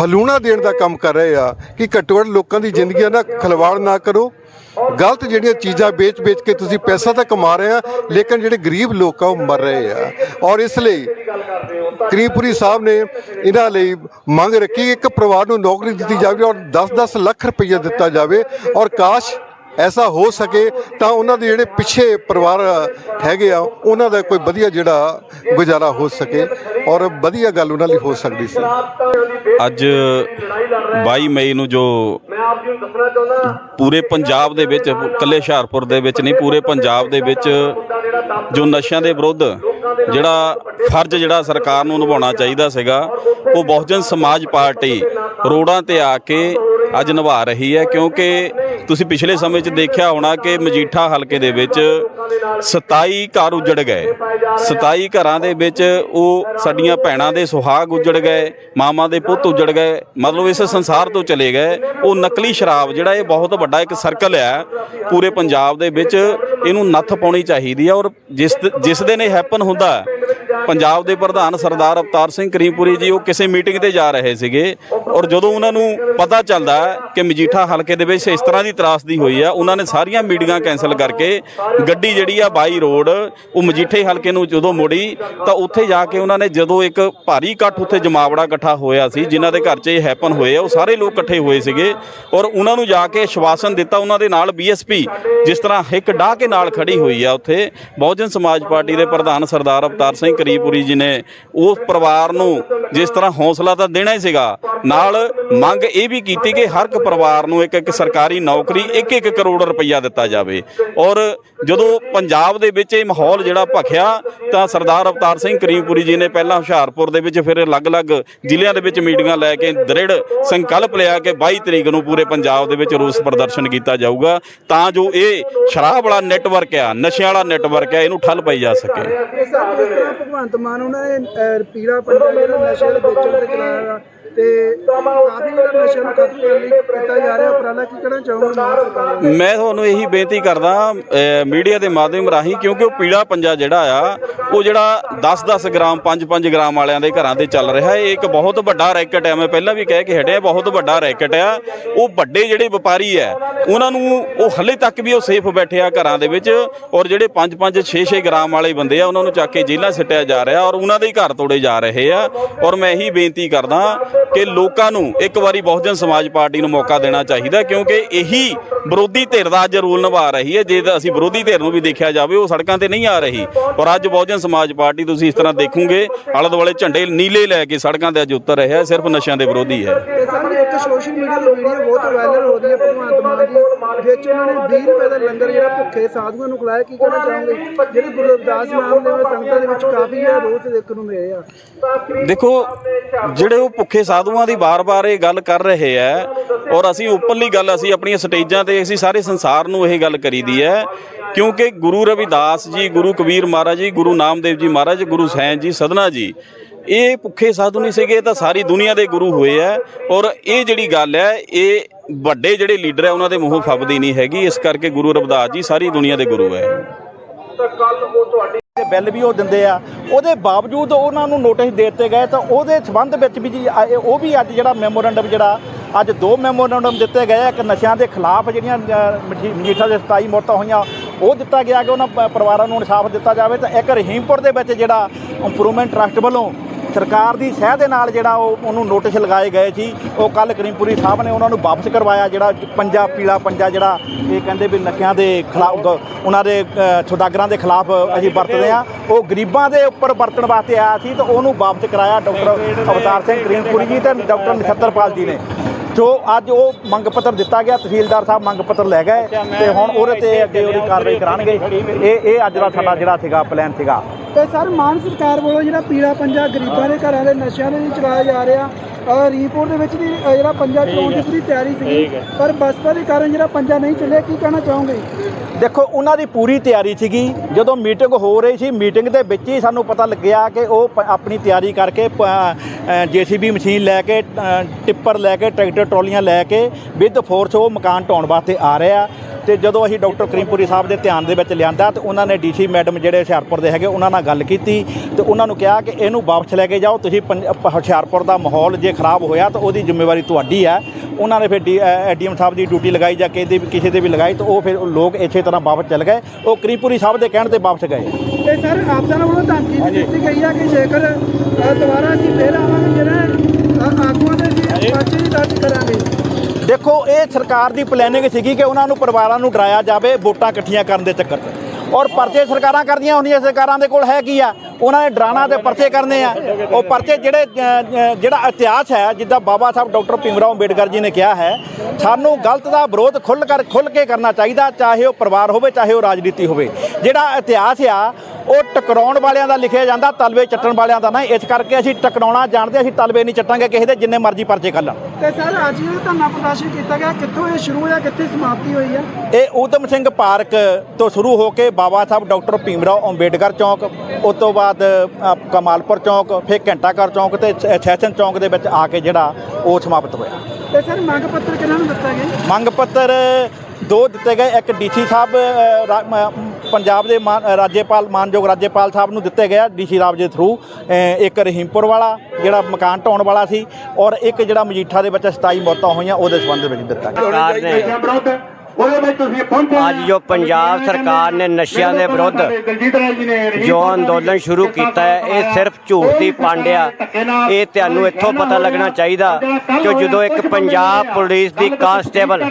ਹਲੂਣਾ ਦੇਣ ਦਾ ਕੰਮ ਕਰ ਰਹੇ ਆ ਕਿ ਘੱਟੋ ਘੱਟ ਲੋਕਾਂ ਦੀ ਜ਼ਿੰਦਗੀਆਂ ਨਾਲ ਖਿਲਵਾੜ ਨਾ ਕਰੋ। ਗਲਤ ਜਿਹੜੀਆਂ ਚੀਜ਼ਾਂ ਵੇਚ-ਵੇਚ ਕੇ ਤੁਸੀਂ ਪੈਸਾ ਤਾਂ ਕਮਾ ਰਹੇ ਆ, ਲੇਕਿਨ ਜਿਹੜੇ ਗਰੀਬ ਲੋਕ ਆ, ਉਹ ਮਰ ਰਹੇ ਆ। ਔਰ ਇਸ ਲਈ ਕਰੀਮਪੁਰੀ ਸਾਹਿਬ ਨੇ ਇਹਨਾਂ ਲਈ ਮੰਗ ਰੱਖੀ ਇੱਕ ਪਰਿਵਾਰ ਨੂੰ ਨੌਕਰੀ ਦਿੱਤੀ ਜਾਵੇ ਔਰ 10-10 ਲੱਖ ਰੁਪਈਆ ਦਿੱਤਾ ਜਾਵੇ। ਔਰ ਕਾਸ਼ ਐਸਾ ਹੋ ਸਕੇ ਤਾਂ ਉਹਨਾਂ ਦੇ ਜਿਹੜੇ ਪਿੱਛੇ ਪਰਿਵਾਰ ਹੈਗੇ ਆ, ਉਹਨਾਂ ਦਾ ਕੋਈ ਵਧੀਆ ਜਿਹੜਾ ਗੁਜ਼ਾਰਾ ਹੋ ਸਕੇ। ਔਰ ਵਧੀਆ ਗੱਲ ਉਹਨਾਂ ਲਈ ਹੋ ਸਕਦੀ ਸੀ। ਅੱਜ 22 ਮਈ ਨੂੰ ਜੋ ਪੂਰੇ ਪੰਜਾਬ ਦੇ ਵਿੱਚ ਕੱਲੇ ਹੁਸ਼ਿਆਰਪੁਰ ਦੇ ਵਿੱਚ ਨਹੀਂ ਪੂਰੇ ਪੰਜਾਬ ਦੇ ਵਿੱਚ ਜੋ ਨਸ਼ਿਆਂ ਦੇ ਵਿਰੁੱਧ ਜਿਹੜਾ ਫਰਜ਼ ਜਿਹੜਾ ਸਰਕਾਰ ਨੂੰ ਨਿਭਾਉਣਾ ਚਾਹੀਦਾ ਸੀਗਾ ਉਹ ਬਹੁਜਨ ਸਮਾਜ ਪਾਰਟੀ ਰੋਡਾਂ ਤੇ ਆ ਕੇ ਅੱਜ ਨਿਭਾ ਰਹੀ ਹੈ, ਕਿਉਂਕਿ ਤੁਸੀਂ ਪਿਛਲੇ ਸਮੇਂ 'ਚ ਦੇਖਿਆ ਹੋਣਾ ਕਿ ਮਜੀਠਾ ਹਲਕੇ ਦੇ ਵਿੱਚ 27 ਘਰ ਉਜੜ ਗਏ। 27 ਘਰਾਂ ਦੇ ਵਿੱਚ ਉਹ ਸਾਡੀਆਂ ਭੈਣਾਂ ਦੇ ਸੁਹਾਗ ਉਜੜ ਗਏ, ਮਾਵਾਂ ਦੇ ਪੁੱਤ ਉਜੜ ਗਏ, ਮਤਲਬ ਇਸ ਸੰਸਾਰ ਤੋਂ ਚਲੇ ਗਏ। ਉਹ ਨਕਲੀ ਸ਼ਰਾਬ, ਜਿਹੜਾ ਇਹ ਬਹੁਤ ਵੱਡਾ ਇੱਕ ਸਰਕਲ ਹੈ, ਪੂਰੇ ਪੰਜਾਬ ਦੇ ਵਿੱਚ ਇਹਨੂੰ ਨੱਥ ਪਾਉਣੀ ਚਾਹੀਦੀ ਹੈ ਔਰ ਜਿਸ ਜਿਸ ਦਿਨ ਇਹ ਹੈਪਨ ਹੁੰਦਾ ਪੰਜਾਬ ਦੇ ਪ੍ਰਧਾਨ ਸਰਦਾਰ ਅਵਤਾਰ ਸਿੰਘ ਕਰੀਮਪੁਰੀ ਜੀ, ਉਹ ਕਿਸੇ ਮੀਟਿੰਗ ਤੇ ਜਾ ਰਹੇ ਸੀਗੇ ਔਰ ਜਦੋਂ ਉਹਨਾਂ ਨੂੰ ਪਤਾ ਚੱਲਦਾ ਕਿ ਮਜੀਠਾ ਹਲਕੇ ਦੇ ਵਿੱਚ ਇਸ ਤਰ੍ਹਾਂ ਦੀ ਤਰਾਸਦੀ ਹੋਈ ਆ, ਉਹਨਾਂ ਨੇ ਸਾਰੀਆਂ ਮੀਟਿੰਗਾਂ ਕੈਨਸਲ ਕਰਕੇ ਗੱਡੀ ਜਿਹੜੀ ਆ ਬਾਈ ਰੋਡ, ਉਹ ਮਜੀਠੇ ਹਲਕੇ ਨੂੰ ਜਦੋਂ ਮੋੜੀ, ਤਾਂ ਉੱਥੇ ਜਾ ਕੇ ਉਹਨਾਂ ਨੇ ਜਦੋਂ ਇੱਕ ਭਾਰੀ ਇਕੱਠ ਉੱਥੇ ਜਮਾਵੜਾ ਇਕੱਠਾ ਹੋਇਆ ਸੀ, ਜਿਨ੍ਹਾਂ ਦੇ ਘਰ 'ਚ ਇਹ ਹੈਪਨ ਹੋਏ ਆ, ਉਹ ਸਾਰੇ ਲੋਕ ਇਕੱਠੇ ਹੋਏ ਸੀਗੇ ਔਰ ਉਹਨਾਂ ਨੂੰ ਜਾ ਕੇ ਸ਼ਵਾਸਨ ਦਿੱਤਾ ਉਹਨਾਂ ਦੇ ਨਾਲ ਬੀਐਸਪੀ ਜਿਸ ਤਰ੍ਹਾਂ ਹਿੱਕ ਡਾਹ ਕੇ ਨਾਲ ਖੜੀ ਹੋਈ ਆ ਉੱਥੇ, ਬਹੁਜਨ ਸਮਾਜ ਪਾਰਟੀ ਦੇ ਪ੍ਰਧਾਨ ਸਰਦਾਰ ਅਵਤਾਰ ਸਿੰਘ ਕਰੀਪੁਰੀ ਜੀ ਨੇ ਉਸ ਪਰਿਵਾਰ ਨੂੰ ਜਿਸ ਤਰ੍ਹਾਂ ਹੌਸਲਾ ਤਾਂ ਦੇਣਾ ਹੀ ਸੀਗਾ, ਨਾਲ ਮੰਗ ਇਹ ਵੀ ਕੀਤੀ ਕਿ ਹਰ ਇੱਕ ਪਰਿਵਾਰ ਨੂੰ ਇੱਕ ਇੱਕ ਸਰਕਾਰੀ ਨੌਕਰੀ 1-1 ਕਰੋੜ ਰੁਪਈਆ ਦਿੱਤਾ ਜਾਵੇ। ਔਰ ਜਦੋਂ ਪੰਜਾਬ ਦੇ ਵਿੱਚ ਇਹ ਮਾਹੌਲ ਜਿਹੜਾ ਭਖਿਆ ਤਾਂ ਸਰਦਾਰ ਅਵਤਾਰ ਸਿੰਘ ਕਰੀਮਪੁਰੀ ਜੀ ਨੇ ਪਹਿਲਾਂ ਹੁਸ਼ਿਆਰਪੁਰ ਦੇ ਵਿੱਚ ਫਿਰ ਅਲੱਗ-ਅਲੱਗ ਜ਼ਿਲ੍ਹਿਆਂ ਦੇ ਵਿੱਚ ਮੀਟਿੰਗਾਂ ਲੈ ਕੇ ਦ੍ਰਿੜ ਸੰਕਲਪ ਲਿਆ ਕਿ 22 ਤਰੀਕ ਨੂੰ ਪੂਰੇ ਪੰਜਾਬ ਦੇ ਵਿੱਚ ਰੋਸ ਪ੍ਰਦਰਸ਼ਨ ਕੀਤਾ ਜਾਊਗਾ ਤਾਂ ਜੋ ਇਹ ਸ਼ਰਾਬ ਵਾਲਾ ਨੈਟਵਰਕ ਆ ਨਸ਼ਿਆਂ ਵਾਲਾ ਨੈਟਵਰਕ ਆ ਇਹਨੂੰ ਠੱਲ ਪਾਈ ਜਾ ਸਕੇ। ਭਗਵੰਤ ਮਾਨ ਉਹਨਾਂ ਨੇ ਅਹ, ਪੀਲਾ ਨਸ਼ੇ ਦੇ ਵੇਚਣ ਤੇ ਚਲਾਇਆ। ਤੇ ਕਾਫੀ ਜਿਹੜਾ ਨਸ਼ੇ ਨੂੰ ਖਤਮ ਕਰਨ ਲਈ ਕੀਤਾ ਜਾ ਰਿਹਾ ਉਪਰਾਲਾ ਕੀ ਕਹਿਣਾ ਚਾਹੋਗੇ ਮਾਨ ਸਰਕਾਰ ਨੂੰ? ਮੈਂ ਤੁਹਾਨੂੰ ਇਹੀ ਬੇਨਤੀ ਕਰਦਾ ਮੀਡੀਆ ਦੇ ਮਾਧਿਅਮ ਰਾਹੀਂ ਕਿਉਂਕਿ ਉਹ ਪੀਲਾ ਪੰਜਾ ਜਿਹੜਾ ਆ ਉਹ ਜਿਹੜਾ 10-10 ਗ੍ਰਾਮ 5-5 ਗ੍ਰਾਮ ਵਾਲਿਆਂ ਦੇ ਘਰਾਂ ਤੇ ਚੱਲ ਰਿਹਾ ਹੈ ਇਹ ਇੱਕ ਬਹੁਤ ਵੱਡਾ ਰੈਕਟ ਹੈ ਮੈਂ ਪਹਿਲਾਂ ਵੀ ਕਹਿ ਕੇ ਹਟਿਆ ਬਹੁਤ ਵੱਡਾ ਰੈਕਟ ਆ ਉਹ ਵੱਡੇ ਜਿਹੜੇ ਵਪਾਰੀ ਹੈ ਉਹਨਾਂ ਨੂੰ ਉਹ ਹਲੇ ਤੱਕ ਵੀ ਉਹ ਸੇਫ ਬੈਠੇ ਆ ਘਰਾਂ ਦੇ ਵਿੱਚ ਔਰ ਜਿਹੜੇ 5-5 6-6 ਗ੍ਰਾਮ ਵਾਲੇ ਬੰਦੇ ਆ ਉਹਨਾਂ ਨੂੰ ਚੱਕ ਕੇ ਜੇਲ੍ਹਾਂ ਸਿੱਟਿਆ ਜਾ ਰਿਹਾ ਔਰ ਉਹਨਾਂ ਦੇ ਹੀ ਘਰ ਤੋੜੇ ਜਾ ਰਹੇ ਆ ਔਰ ਮੈਂ ਇਹੀ ਬੇਨਤੀ ਕਰਦਾ ਕਿ ਲੋਕਾਂ ਨੂੰ ਇੱਕ ਵਾਰੀ ਬਹੁਜਨ ਸਮਾਜ ਪਾਰਟੀ ਨੂੰ ਮੌਕਾ ਦੇਣਾ ਚਾਹੀਦਾ ਕਿਉਂਕਿ ਇਹੀ ਵਿਰੋਧੀ ਧਿਰ ਦਾ ਅੱਜ ਰੋਲ ਨਿਭਾ ਰਹੀ ਹੈ। ਜੇ ਅਸੀਂ ਵਿਰੋਧੀ ਧਿਰ ਨੂੰ ਵੀ ਦੇਖਿਆ ਜਾਵੇ ਉਹ ਸੜਕਾਂ ਤੇ ਨਹੀਂ ਆ ਰਹੀ। ਔਰ ਅੱਜ ਬਹੁਜਨ ਸਮਾਜ ਪਾਰਟੀ ਤੁਸੀਂ ਇਸ ਤਰ੍ਹਾਂ ਦੇਖੋਗੇ ਆਲੇ ਦੁਆਲੇ ਝੰਡੇ ਨੀਲੇ ਲੈ ਕੇ ਸੜਕਾਂ ਤੇ ਅੱਜ ਉਤਰ ਰਿਹਾ ਸਿਰਫ ਨਸ਼ਿਆਂ ਦੇ ਵਿਰੋਧੀ ਹੈ। ਤੇ ਸਰ ਇੱਕ ਸੋਸ਼ਲ ਮੀਡੀਆ ਤੇ ਵੀਡੀਓ ਬਹੁਤ ਵਾਇਰਲ ਹੋ ਰਹੀ ਹੈ ਭਗਵੰਤ ਮਾਨ ਦੀ ਵਿੱਚ ਉਹਨਾਂ ਨੇ 20 ਰੁਪਏ ਦਾ ਲੰਗਰ ਜਿਹੜਾ ਭੁੱਖੇ ਸਾਧੂਆਂ ਨੂੰ ਖਿਲਾਇਆ ਕੀ ਕਹਿਣਾ ਚਾਹੋਗੇ? ਜਿਹੜੇ ਗੁਰੂ ਰਵਿਦਾਸ ਮਾਮਲੇ ਵਿੱਚ ਸੰਗਤਾਂ ਦੇ ਵਿੱਚ ਕਾਫੀ ਹੈ ਰੋਸ ਦੇਖਣ ਨੂੰ ਮਿਲੇ ਆ। ਦੇਖੋ ਜਿਹੜੇ ਉਹ ਭੁੱਖੇ ਸਾਧੂਆਂ ਦੀ ਬਾਰ-ਬਾਰ ਇਹ ਗੱਲ ਕਰ ਰਹੇ ਹੈ ਔਰ ਅਸੀਂ ਓਪਨਲੀ ਗੱਲ, ਅਸੀਂ ਆਪਣੀਆਂ ਸਟੇਜਾਂ ਤੇ ਅਸੀਂ ਸਾਰੇ ਸੰਸਾਰ ਨੂੰ ਇਹ ਗੱਲ ਕਰੀਦੀ ਹੈ ਕਿਉਂਕਿ ਗੁਰੂ ਰਵਿਦਾਸ ਜੀ, ਗੁਰੂ ਕਬੀਰ ਮਹਾਰਾਜ ਜੀ, ਗੁਰੂ ਨਾਮਦੇਵ ਜੀ ਮਹਾਰਾਜ, ਗੁਰੂ ਸੈਨ ਜੀ, ਸਦਨਾ ਜੀ, ਇਹ ਭੁੱਖੇ ਸਾਧੂ ਨਹੀਂ ਸੀਗੇ, ਇਹ ਤਾਂ ਸਾਰੀ ਦੁਨੀਆ ਦੇ ਗੁਰੂ ਹੋਏ ਆ ਔਰ ਇਹ ਜਿਹੜੀ ਗੱਲ ਹੈ ਇਹ ਵੱਡੇ ਜਿਹੜੇ ਲੀਡਰ ਹੈ ਉਹਨਾਂ ਦੇ ਮੂੰਹੋਂ ਫੱਬਦੀ ਨਹੀਂ ਹੈਗੀ, ਇਸ ਕਰਕੇ ਗੁਰੂ ਰਵਿਦਾਸ ਜੀ ਸਾਰੀ ਦੁਨੀਆ ਦੇ ਗੁਰੂ ਹੈ ਤੇ ਬਿੱਲ ਵੀ ਉਹ ਦਿੰਦੇ ਆ। ਉਹਦੇ ਬਾਵਜੂਦ ਉਹਨਾਂ ਨੂੰ ਨੋਟਿਸ ਦੇ ਦਿੱਤੇ ਗਏ ਤਾਂ ਉਹਦੇ ਸਬੰਧ ਵਿੱਚ ਵੀ ਜੀ ਆ- ਉਹ ਵੀ ਅੱਜ ਜਿਹੜਾ ਮੈਮੋਰੈਂਡਮ ਜਿਹੜਾ ਅੱਜ ਦੋ ਮੈਮੋਰੈਂਡਮ ਦਿੱਤੇ ਗਏ ਆ। ਇੱਕ ਨਸ਼ਿਆਂ ਦੇ ਖਿਲਾਫ ਜਿਹੜੀਆਂ ਅ, ਮਜੀ- ਮਜੀਠਾ ਦੇ 27 ਮੌਤਾਂ ਹੋਈਆਂ ਉਹ ਦਿੱਤਾ ਗਿਆ ਕਿ ਉਹਨਾਂ ਪ- ਪਰਿਵਾਰਾਂ ਨੂੰ ਇਨਸਾਫ ਦਿੱਤਾ ਜਾਵੇ। ਤਾਂ ਇੱਕ ਰਹੀਮਪੁਰ ਦੇ ਵਿੱਚ ਜਿਹੜਾ ਇੰਪਰੂਵਮੈਂਟ ਟਰਸਟ ਵੱਲੋਂ ਸਰਕਾਰ ਦੀ ਸਹਿ ਦੇ ਨਾਲ ਜਿਹੜਾ ਉਹ ਉਹਨੂੰ ਨੋਟਿਸ ਲਗਾਏ ਗਏ ਸੀ। ਉਹ ਕੱਲ ਕਰੀਮਪੁਰੀ ਸਾਹਿਬ ਨੇ ਉਹਨਾਂ ਨੂੰ ਵਾਪਸ ਕਰਵਾਇਆ ਜਿਹੜਾ ਪੰਜਾ ਪੀਲਾ ਪੰਜਾ ਜਿਹੜਾ ਇਹ ਕਹਿੰਦੇ ਵੀ ਨਸ਼ਿਆਂ ਦੇ ਖਿਲਾਫ ਉਹਨਾਂ ਦੇ ਸੌਦਾਗਰਾਂ ਦੇ ਖਿਲਾਫ ਅਸੀਂ ਵਰਤਦੇ ਆ ਉਹ ਗਰੀਬਾਂ ਦੇ ਉੱਪਰ ਵਰਤਣ ਵਾਸਤੇ ਆਇਆ ਸੀ ਤਾਂ ਉਹਨੂੰ ਵਾਪਸ ਕਰਾਇਆ ਡਾਕਟਰ ਅਵਤਾਰ ਸਿੰਘ ਕਰੀਮਪੁਰੀ ਜੀ ਤੇ ਡਾਕਟਰ ਨਛੱਤਰਪਾਲ ਜੀ ਨੇ। ਜੋ ਅੱਜ ਉਹ ਮੰਗ ਪੱਤਰ ਦਿੱਤਾ ਗਿਆ ਤਹਿਸੀਲਦਾਰ ਸਾਹਿਬ ਮੰਗ ਪੱਤਰ ਲੈ ਗਏ ਤੇ ਹੁਣ ਉਹਦੇ ਤੇ ਅੱਗੇ ਉਹਦੀ ਕਾਰਵਾਈ ਕਰਾਣਗੇ ਇਹ ਇਹ ਅੱਜ ਦਾ ਸਾਡਾ ਜਿਹੜਾ ਸੀਗਾ ਪਲਾਨ ਸੀਗਾ। ਤੇ ਸਰ ਮਾਨ ਸਰਕਾਰ ਵੱਲੋਂ ਜਿਹੜਾ ਪੀਲਾ ਪੰਜਾ ਗਰੀਬਾਂ ਦੇ ਘਰਾਂ ਦੇ ਨਸ਼ਿਆਂ ਦੇ ਲਈ ਚਲਾਇਆ ਜਾ ਰਿਹਾ ਰੀਪੋਰਟ ਦੇ ਵਿੱਚ ਵੀ ਜਿਹੜਾ ਪੰਜਾ ਚਲਾਉਣ ਦੀ ਪੂਰੀ ਤਿਆਰੀ ਸੀ ਪਰ ਬਸਪਾ ਦੇ ਕਾਰਨ ਜਿਹੜਾ ਪੰਜਾ ਨਹੀਂ ਚੱਲਿਆ ਕੀ ਕਹਿਣਾ ਚਾਹੋਗੇ? ਦੇਖੋ, ਉਹਨਾਂ ਦੀ ਪੂਰੀ ਤਿਆਰੀ ਸੀਗੀ। ਜਦੋਂ ਮੀਟਿੰਗ ਹੋ ਰਹੀ ਸੀ ਮੀਟਿੰਗ ਦੇ ਵਿੱਚ ਹੀ ਸਾਨੂੰ ਪਤਾ ਲੱਗਿਆ ਕਿ ਉਹ ਪ- ਆਪਣੀ ਤਿਆਰੀ ਕਰਕੇ ਜੀਸੀਬੀ ਮਸ਼ੀਨ ਲੈ ਕੇ ਟਿੱਪਰ ਲੈ ਕੇ, ਟਰੈਕਟਰ, ਟਰਾਲੀਆਂ ਲੈ ਕੇ ਵਿਦ ਫੋਰਸ ਉਹ ਮਕਾਨ ਢਾਉਣ ਵਾਸਤੇ ਆ ਰਹੇ ਆ। ਤੇ ਜਦੋਂ ਅਸੀਂ ਡਾਕਟਰ ਕਰੀਮਪੁਰੀ ਸਾਹਿਬ ਦੇ ਧਿਆਨ ਦੇ ਵਿੱਚ ਲਿਆਂਦਾ ਤੇ ਉਹਨਾਂ ਨੇ ਡੀਸੀ ਮੈਡਮ ਜਿਹੜੇ ਹੁਸ਼ਿਆਰਪੁਰ ਦੇ ਹੈਗੇ ਉਹਨਾਂ ਨਾਲ ਗੱਲ ਕੀਤੀ ਤੇ ਉਹਨਾਂ ਨੂੰ ਕਿਹਾ ਕਿ ਇਹਨੂੰ ਵਾਪਸ ਲੈ ਕੇ ਜਾਓ ਤੁਸੀਂ ਹੁਸ਼ਿਆਰਪੁਰ ਦਾ ਮਾਹੌਲ ਜੇ ਖਰਾਬ ਹੋਇਆ ਤਾਂ ਉਹਦੀ ਜ਼ਿੰਮੇਵਾਰੀ ਤੁਹਾਡੀ ਹੈ। ਉਹਨਾਂ ਨੇ ਫਿਰ ਐਡੀਐਮ ਸਾਹਿਬ ਦੀ ਡਿਊਟੀ ਲਗਾਈ ਜਾਂ ਕਿਸੇ ਵੀ ਕਿਸੇ ਦੇ ਵੀ ਲਗਾਈ ਤਾਂ ਉਹ ਫਿਰ ਲੋਕ ਇਸੇ ਤਰ੍ਹਾਂ ਵਾਪਸ ਚਲ ਗਏ। ਉਹ ਕਰੀਮਪੁਰੀ ਸਾਹਿਬ ਦੇ ਕਹਿਣ ਤੇ ਵਾਪਸ ਗਏ। ਤੇ ਸਰ ਆਪਦਾਂ ਵੱਲੋਂ ਧਮਕੀ ਵੀ ਦਿੱਤੀ ਗਈ ਆ ਕਿ ਜੇਕਰ ਦੁਬਾਰਾ ਅਸੀਂ ਫੇਰ ਆਵਾਂਗੇ ਜਿਹੜਾ ਅਹ, ਆਗੂਆਂ ਦੇ ਅਸੀਂ ਪਰਚੇ ਵੀ ਦਰਜ ਕਰਾਂਗੇ ਦੇਖੋ ਇਹ ਸਰਕਾਰ ਦੀ ਪਲੈਨਿੰਗ ਸੀਗੀ ਕਿ ਉਹਨਾਂ ਨੂੰ ਪਰਿਵਾਰਾਂ ਨੂੰ ਡਰਾਇਆ ਜਾਵੇ, ਵੋਟਾਂ ਇਕੱਠੀਆਂ ਕਰਨ ਦੇ ਚੱਕਰ 'ਚ। ਔਰ ਪਰਚੇ ਸਰਕਾਰਾਂ ਕਰਦੀਆਂ ਹੁੰਦੀਆਂ, ਸਰਕਾਰਾਂ ਦੇ ਕੋਲ ਹੈ ਕੀ ਆ? ਉਹਨਾਂ ਨੇ ਡਰਾਣਾ ਤੇ ਪਰਚੇ ਕਰਨੇ ਆ। ਉਹ ਪਰਚੇ ਜਿਹੜੇ ਜਿਹੜਾ ਇਤਿਹਾਸ ਹੈ ਜਿੱਦਾਂ ਬਾਬਾ ਸਾਹਿਬ ਡਾਕਟਰ ਭੀਮਰਾਓ ਅੰਬੇਡਕਰ ਜੀ ਨੇ ਕਿਹਾ ਹੈ ਸਾਨੂੰ ਗਲਤ ਦਾ ਵਿਰੋਧ ਖੁੱਲ੍ਹ ਕਰ ਖੁੱਲ੍ਹ ਕੇ ਕਰਨਾ ਚਾਹੀਦਾ ਚਾਹੇ ਉਹ ਪਰਿਵਾਰ ਹੋਵੇ ਚਾਹੇ ਉਹ ਰਾਜਨੀਤੀ ਹੋਵੇ। ਜਿਹੜਾ ਇਤਿਹਾਸ ਆ ਉਹ ਟਕਰਾਉਣ ਵਾਲਿਆਂ ਦਾ ਲਿਖਿਆ ਜਾਂਦਾ ਤਲਵੇ ਚੱਟਣ ਵਾਲਿਆਂ ਦਾ ਨਹੀਂ। ਇਸ ਕਰਕੇ ਅਸੀਂ ਟਕਰਾਉਣਾ ਜਾਣਦੇ ਅਸੀਂ ਤਲਵੇ ਨਹੀਂ ਚੱਟਾਂਗੇ ਕਿਸੇ ਦੇ ਜਿੰਨੇ ਮਰਜ਼ੀ ਪਰਚੇ ਕੱਲਣ ਤੇ ਸਰ ਅੱਜ ਜਿਹੜਾ ਧਰਨਾ ਪ੍ਰਦਰਸ਼ਨ ਕੀਤਾ ਗਿਆ ਕਿੱਥੋਂ ਇਹ ਸ਼ੁਰੂ ਹੋਇਆ ਕਿੱਥੇ ਸਮਾਪਤੀ ਹੋਈ ਹੈ? ਇਹ ਊਧਮ ਸਿੰਘ ਪਾਰਕ ਤੋਂ ਸ਼ੁਰੂ ਹੋ ਕੇ ਬਾਬਾ ਸਾਹਿਬ ਡਾਕਟਰ ਭੀਮਰਾਓ ਅੰਬੇਡਕਰ ਚੌਂਕ ਉਸ ਤੋਂ ਬਾਅਦ ਅ, ਕਮਾਲਪੁਰ ਚੌਂਕ ਫਿਰ ਘੰਟਾਘਰ ਚੌਂਕ ਤੇ ਸੈਸ਼ਨ ਚੌਂਕ ਦੇ ਵਿੱਚ ਆ ਕੇ ਜਿਹੜਾ ਉਹ ਸਮਾਪਤ ਹੋਇਆ। ਤੇ ਸਰ ਮੰਗ ਪੱਤਰ ਕਿਹਨਾਂ ਨੂੰ ਦਿੱਤਾ ਗਿਆ? ਮੰਗ ਪੱਤਰ ਦੋ ਦਿੱਤੇ ਗਏ ਇੱਕ ਡੀਸੀ ਸਾਹਿਬ ਪੰਜਾਬ ਦੇ ਰਾਜੇਪਾਲ ਮਾਨਯੋਗ ਰਾਜੇਪਾਲ ਸਾਹਿਬ ਨੂੰ ਦਿੱਤੇ ਗਏ ਡੀਸੀ ਸਾਹਿਬ ਦੇ ਥਰੂ। ਇੱਕ ਰਹੀਮਪੁਰ ਵਾਲਾ ਜਿਹੜਾ ਮਕਾਨ ਢਾਉਣ ਵਾਲਾ ਸੀ ਔਰ ਇੱਕ ਜਿਹੜਾ ਮਜੀਠਾ ਦੇ ਵਿੱਚ 27 ਮੌਤਾਂ ਹੋਈਆਂ ਉਹਦੇ ਸੰਬੰਧ ਵਿੱਚ ਦਿੱਤਾ ਗਿਆ। ਅੱਜ ਜੋ ਪੰਜਾਬ ਸਰਕਾਰ ਨੇ ਨਸ਼ਿਆਂ ਦੇ ਵਿਰੁੱਧ ਜੋ ਅੰਦੋਲਨ ਸ਼ੁਰੂ ਕੀਤਾ ਹੈ ਇਹ ਸਿਰਫ ਝੂਠ ਦੀ ਪਾਂਡਿਆ। ਇਹ ਤੁਹਾਨੂੰ ਇੱਥੋਂ ਪਤਾ ਲੱਗਣਾ ਚਾਹੀਦਾ ਕਿ ਜਦੋਂ ਇੱਕ ਪੰਜਾਬ ਪੁਲਿਸ ਦੀ ਕਾਂਸਟੇਬਲ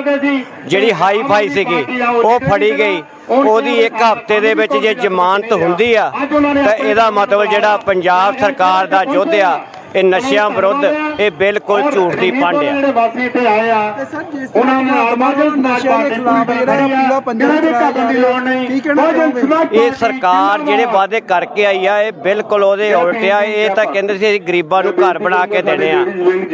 ਜਿਹੜੀ ਹਾਈ ਫਾਈ ਸੀਗੀ ਉਹ ਫੜੀ ਗਈ। ਉਹਦੀ ਇੱਕ ਹਫ਼ਤੇ ਦੇ ਵਿੱਚ ਜੇ ਜ਼ਮਾਨਤ ਹੁੰਦੀ ਆ ਤਾਂ ਇਹਦਾ ਮਤਲਬ ਜਿਹੜਾ ਪੰਜਾਬ ਸਰਕਾਰ ਦਾ ਯੁੱਧ ਆ ਇਹ ਨਸ਼ਿਆਂ ਵਿਰੁੱਧ ਇਹ ਬਿਲਕੁਲ ਝੂਠ ਦੀ ਨਸ਼ਿਆਂ ਖਿਲਾਫ ਜਿਹੜਾ ਇਹ ਸਰਕਾਰ ਜਿਹੜੇ ਵਾਅਦੇ ਕਰਕੇ ਆਈ ਆ ਇਹ ਬਿਲਕੁਲ ਉਹਦੇ ਉਲਟ ਆ। ਇਹ ਤਾਂ ਕਹਿੰਦੇ ਸੀ ਅਸੀਂ ਗਰੀਬਾਂ ਨੂੰ ਘਰ ਬਣਾ ਕੇ ਦੇਣੇ ਆ।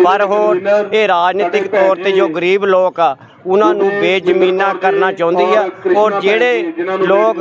ਪਰ ਉਹ ਇਹ ਰਾਜਨੀਤਿਕ ਤੌਰ ਤੇ ਜੋ ਗਰੀਬ ਲੋਕ ਆ ਉਹਨਾਂ ਨੂੰ ਬੇਜ਼ਮੀਨਾ ਕਰਨਾ ਚਾਹੁੰਦੀ ਆ। ਔਰ ਜਿਹੜੇ ਲੋਕ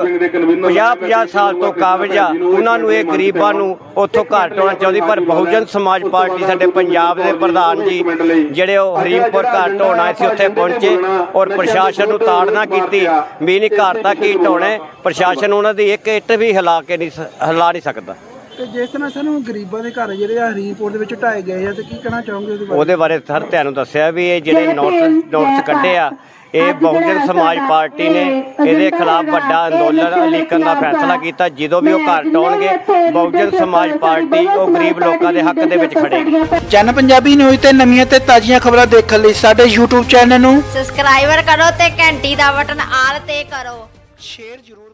50-50 ਸਾਲ ਤੋਂ ਕਾਬਜ ਆ ਉਹਨਾਂ ਨੂੰ ਇਹ ਗਰੀਬਾਂ ਨੂੰ ਉੱਥੋਂ ਘਰ ਟੋਣਾ ਚਾਹੁੰਦੀ ਪਰ ਬਹੁਜਨ ਸਮਾਜ ਪਾਰਟੀ ਸਾਡੇ ਪੰਜਾਬ ਦੇ ਪ੍ਰਧਾਨ ਜੀ ਜਿਹੜੇ ਉਹ ਹਰੀਮਪੁਰ ਘਰ ਢਾਉਣਾ ਸੀ ਉੱਥੇ ਪਹੁੰਚੇ ਔਰ ਪ੍ਰਸ਼ਾਸਨ ਨੂੰ ਤਾੜਨਾ ਕੀਤੀ ਵੀ ਨਹੀਂ ਘਰ ਤੱਕ ਹੀ? ਢਾਉਣੇ ਪ੍ਰਸ਼ਾਸਨ ਉਹਨਾਂ ਦੀ ਇੱਕ ਇੱਟ ਵੀ ਹਿਲਾ ਕੇ ਨਹੀਂ ਹਿਲਾ ਨਹੀਂ ਸਕਦਾ। ਤੇ ਜਿਸ ਤਰ੍ਹਾਂ ਸਾਨੂੰ ਗਰੀਬਾਂ ਦੇ ਘਰ ਜਿਹੜੇ ਆ ਹਰੀਪੁਰ ਦੇ ਵਿੱਚ ਢਾਏ ਗਏ ਆ ਤੇ ਕੀ ਕਹਿਣਾ ਚਾਹੋਗੇ ਉਹਦੇ ਬਾਰੇ? ਉਹਦੇ ਬਾਰੇ ਸਰ ਤੁਹਾਨੂੰ ਦੱਸਿਆ ਵੀ ਇਹ ਜਿਹੜੇ ਨੋਟਿਸ ਨੋਟਿਸ ਕੱਢੇ ਆ ਇਹ ਬਹੁਜਨ ਸਮਾਜ ਪਾਰਟੀ ਨੇ ਇਹਦੇ ਖਿਲਾਫ ਵੱਡਾ ਅੰਦੋਲਨ ਉਲੀਕਣ ਦਾ ਫੈਸਲਾ ਕੀਤਾ ਜਦੋਂ ਵੀ ਉਹ ਘਰ ਟਾਉਣਗੇ ਬਹੁਜਨ ਸਮਾਜ ਪਾਰਟੀ ਉਹ ਗਰੀਬ ਲੋਕਾਂ ਦੇ ਹੱਕ ਦੇ ਵਿੱਚ ਖੜੇਗੀ ਜਨ ਪੰਜਾਬੀ ਨਿਊਜ਼ ਤੇ ਨਵੀਆਂ ਤੇ ਤਾਜ਼ੀਆਂ ਖਬਰਾਂ ਦੇਖਣ ਲਈ ਸਾਡੇ YouTube ਚੈਨਲ ਨੂੰ ਸਬਸਕ੍ਰਾਈਬਰ ਕਰੋ ਤੇ ਘੰਟੀ ਦਾ ਬਟਨ ਆਲ ਤੇ ਕਰੋ। ਸ਼ੇਅਰ ਜ਼ਰੂਰ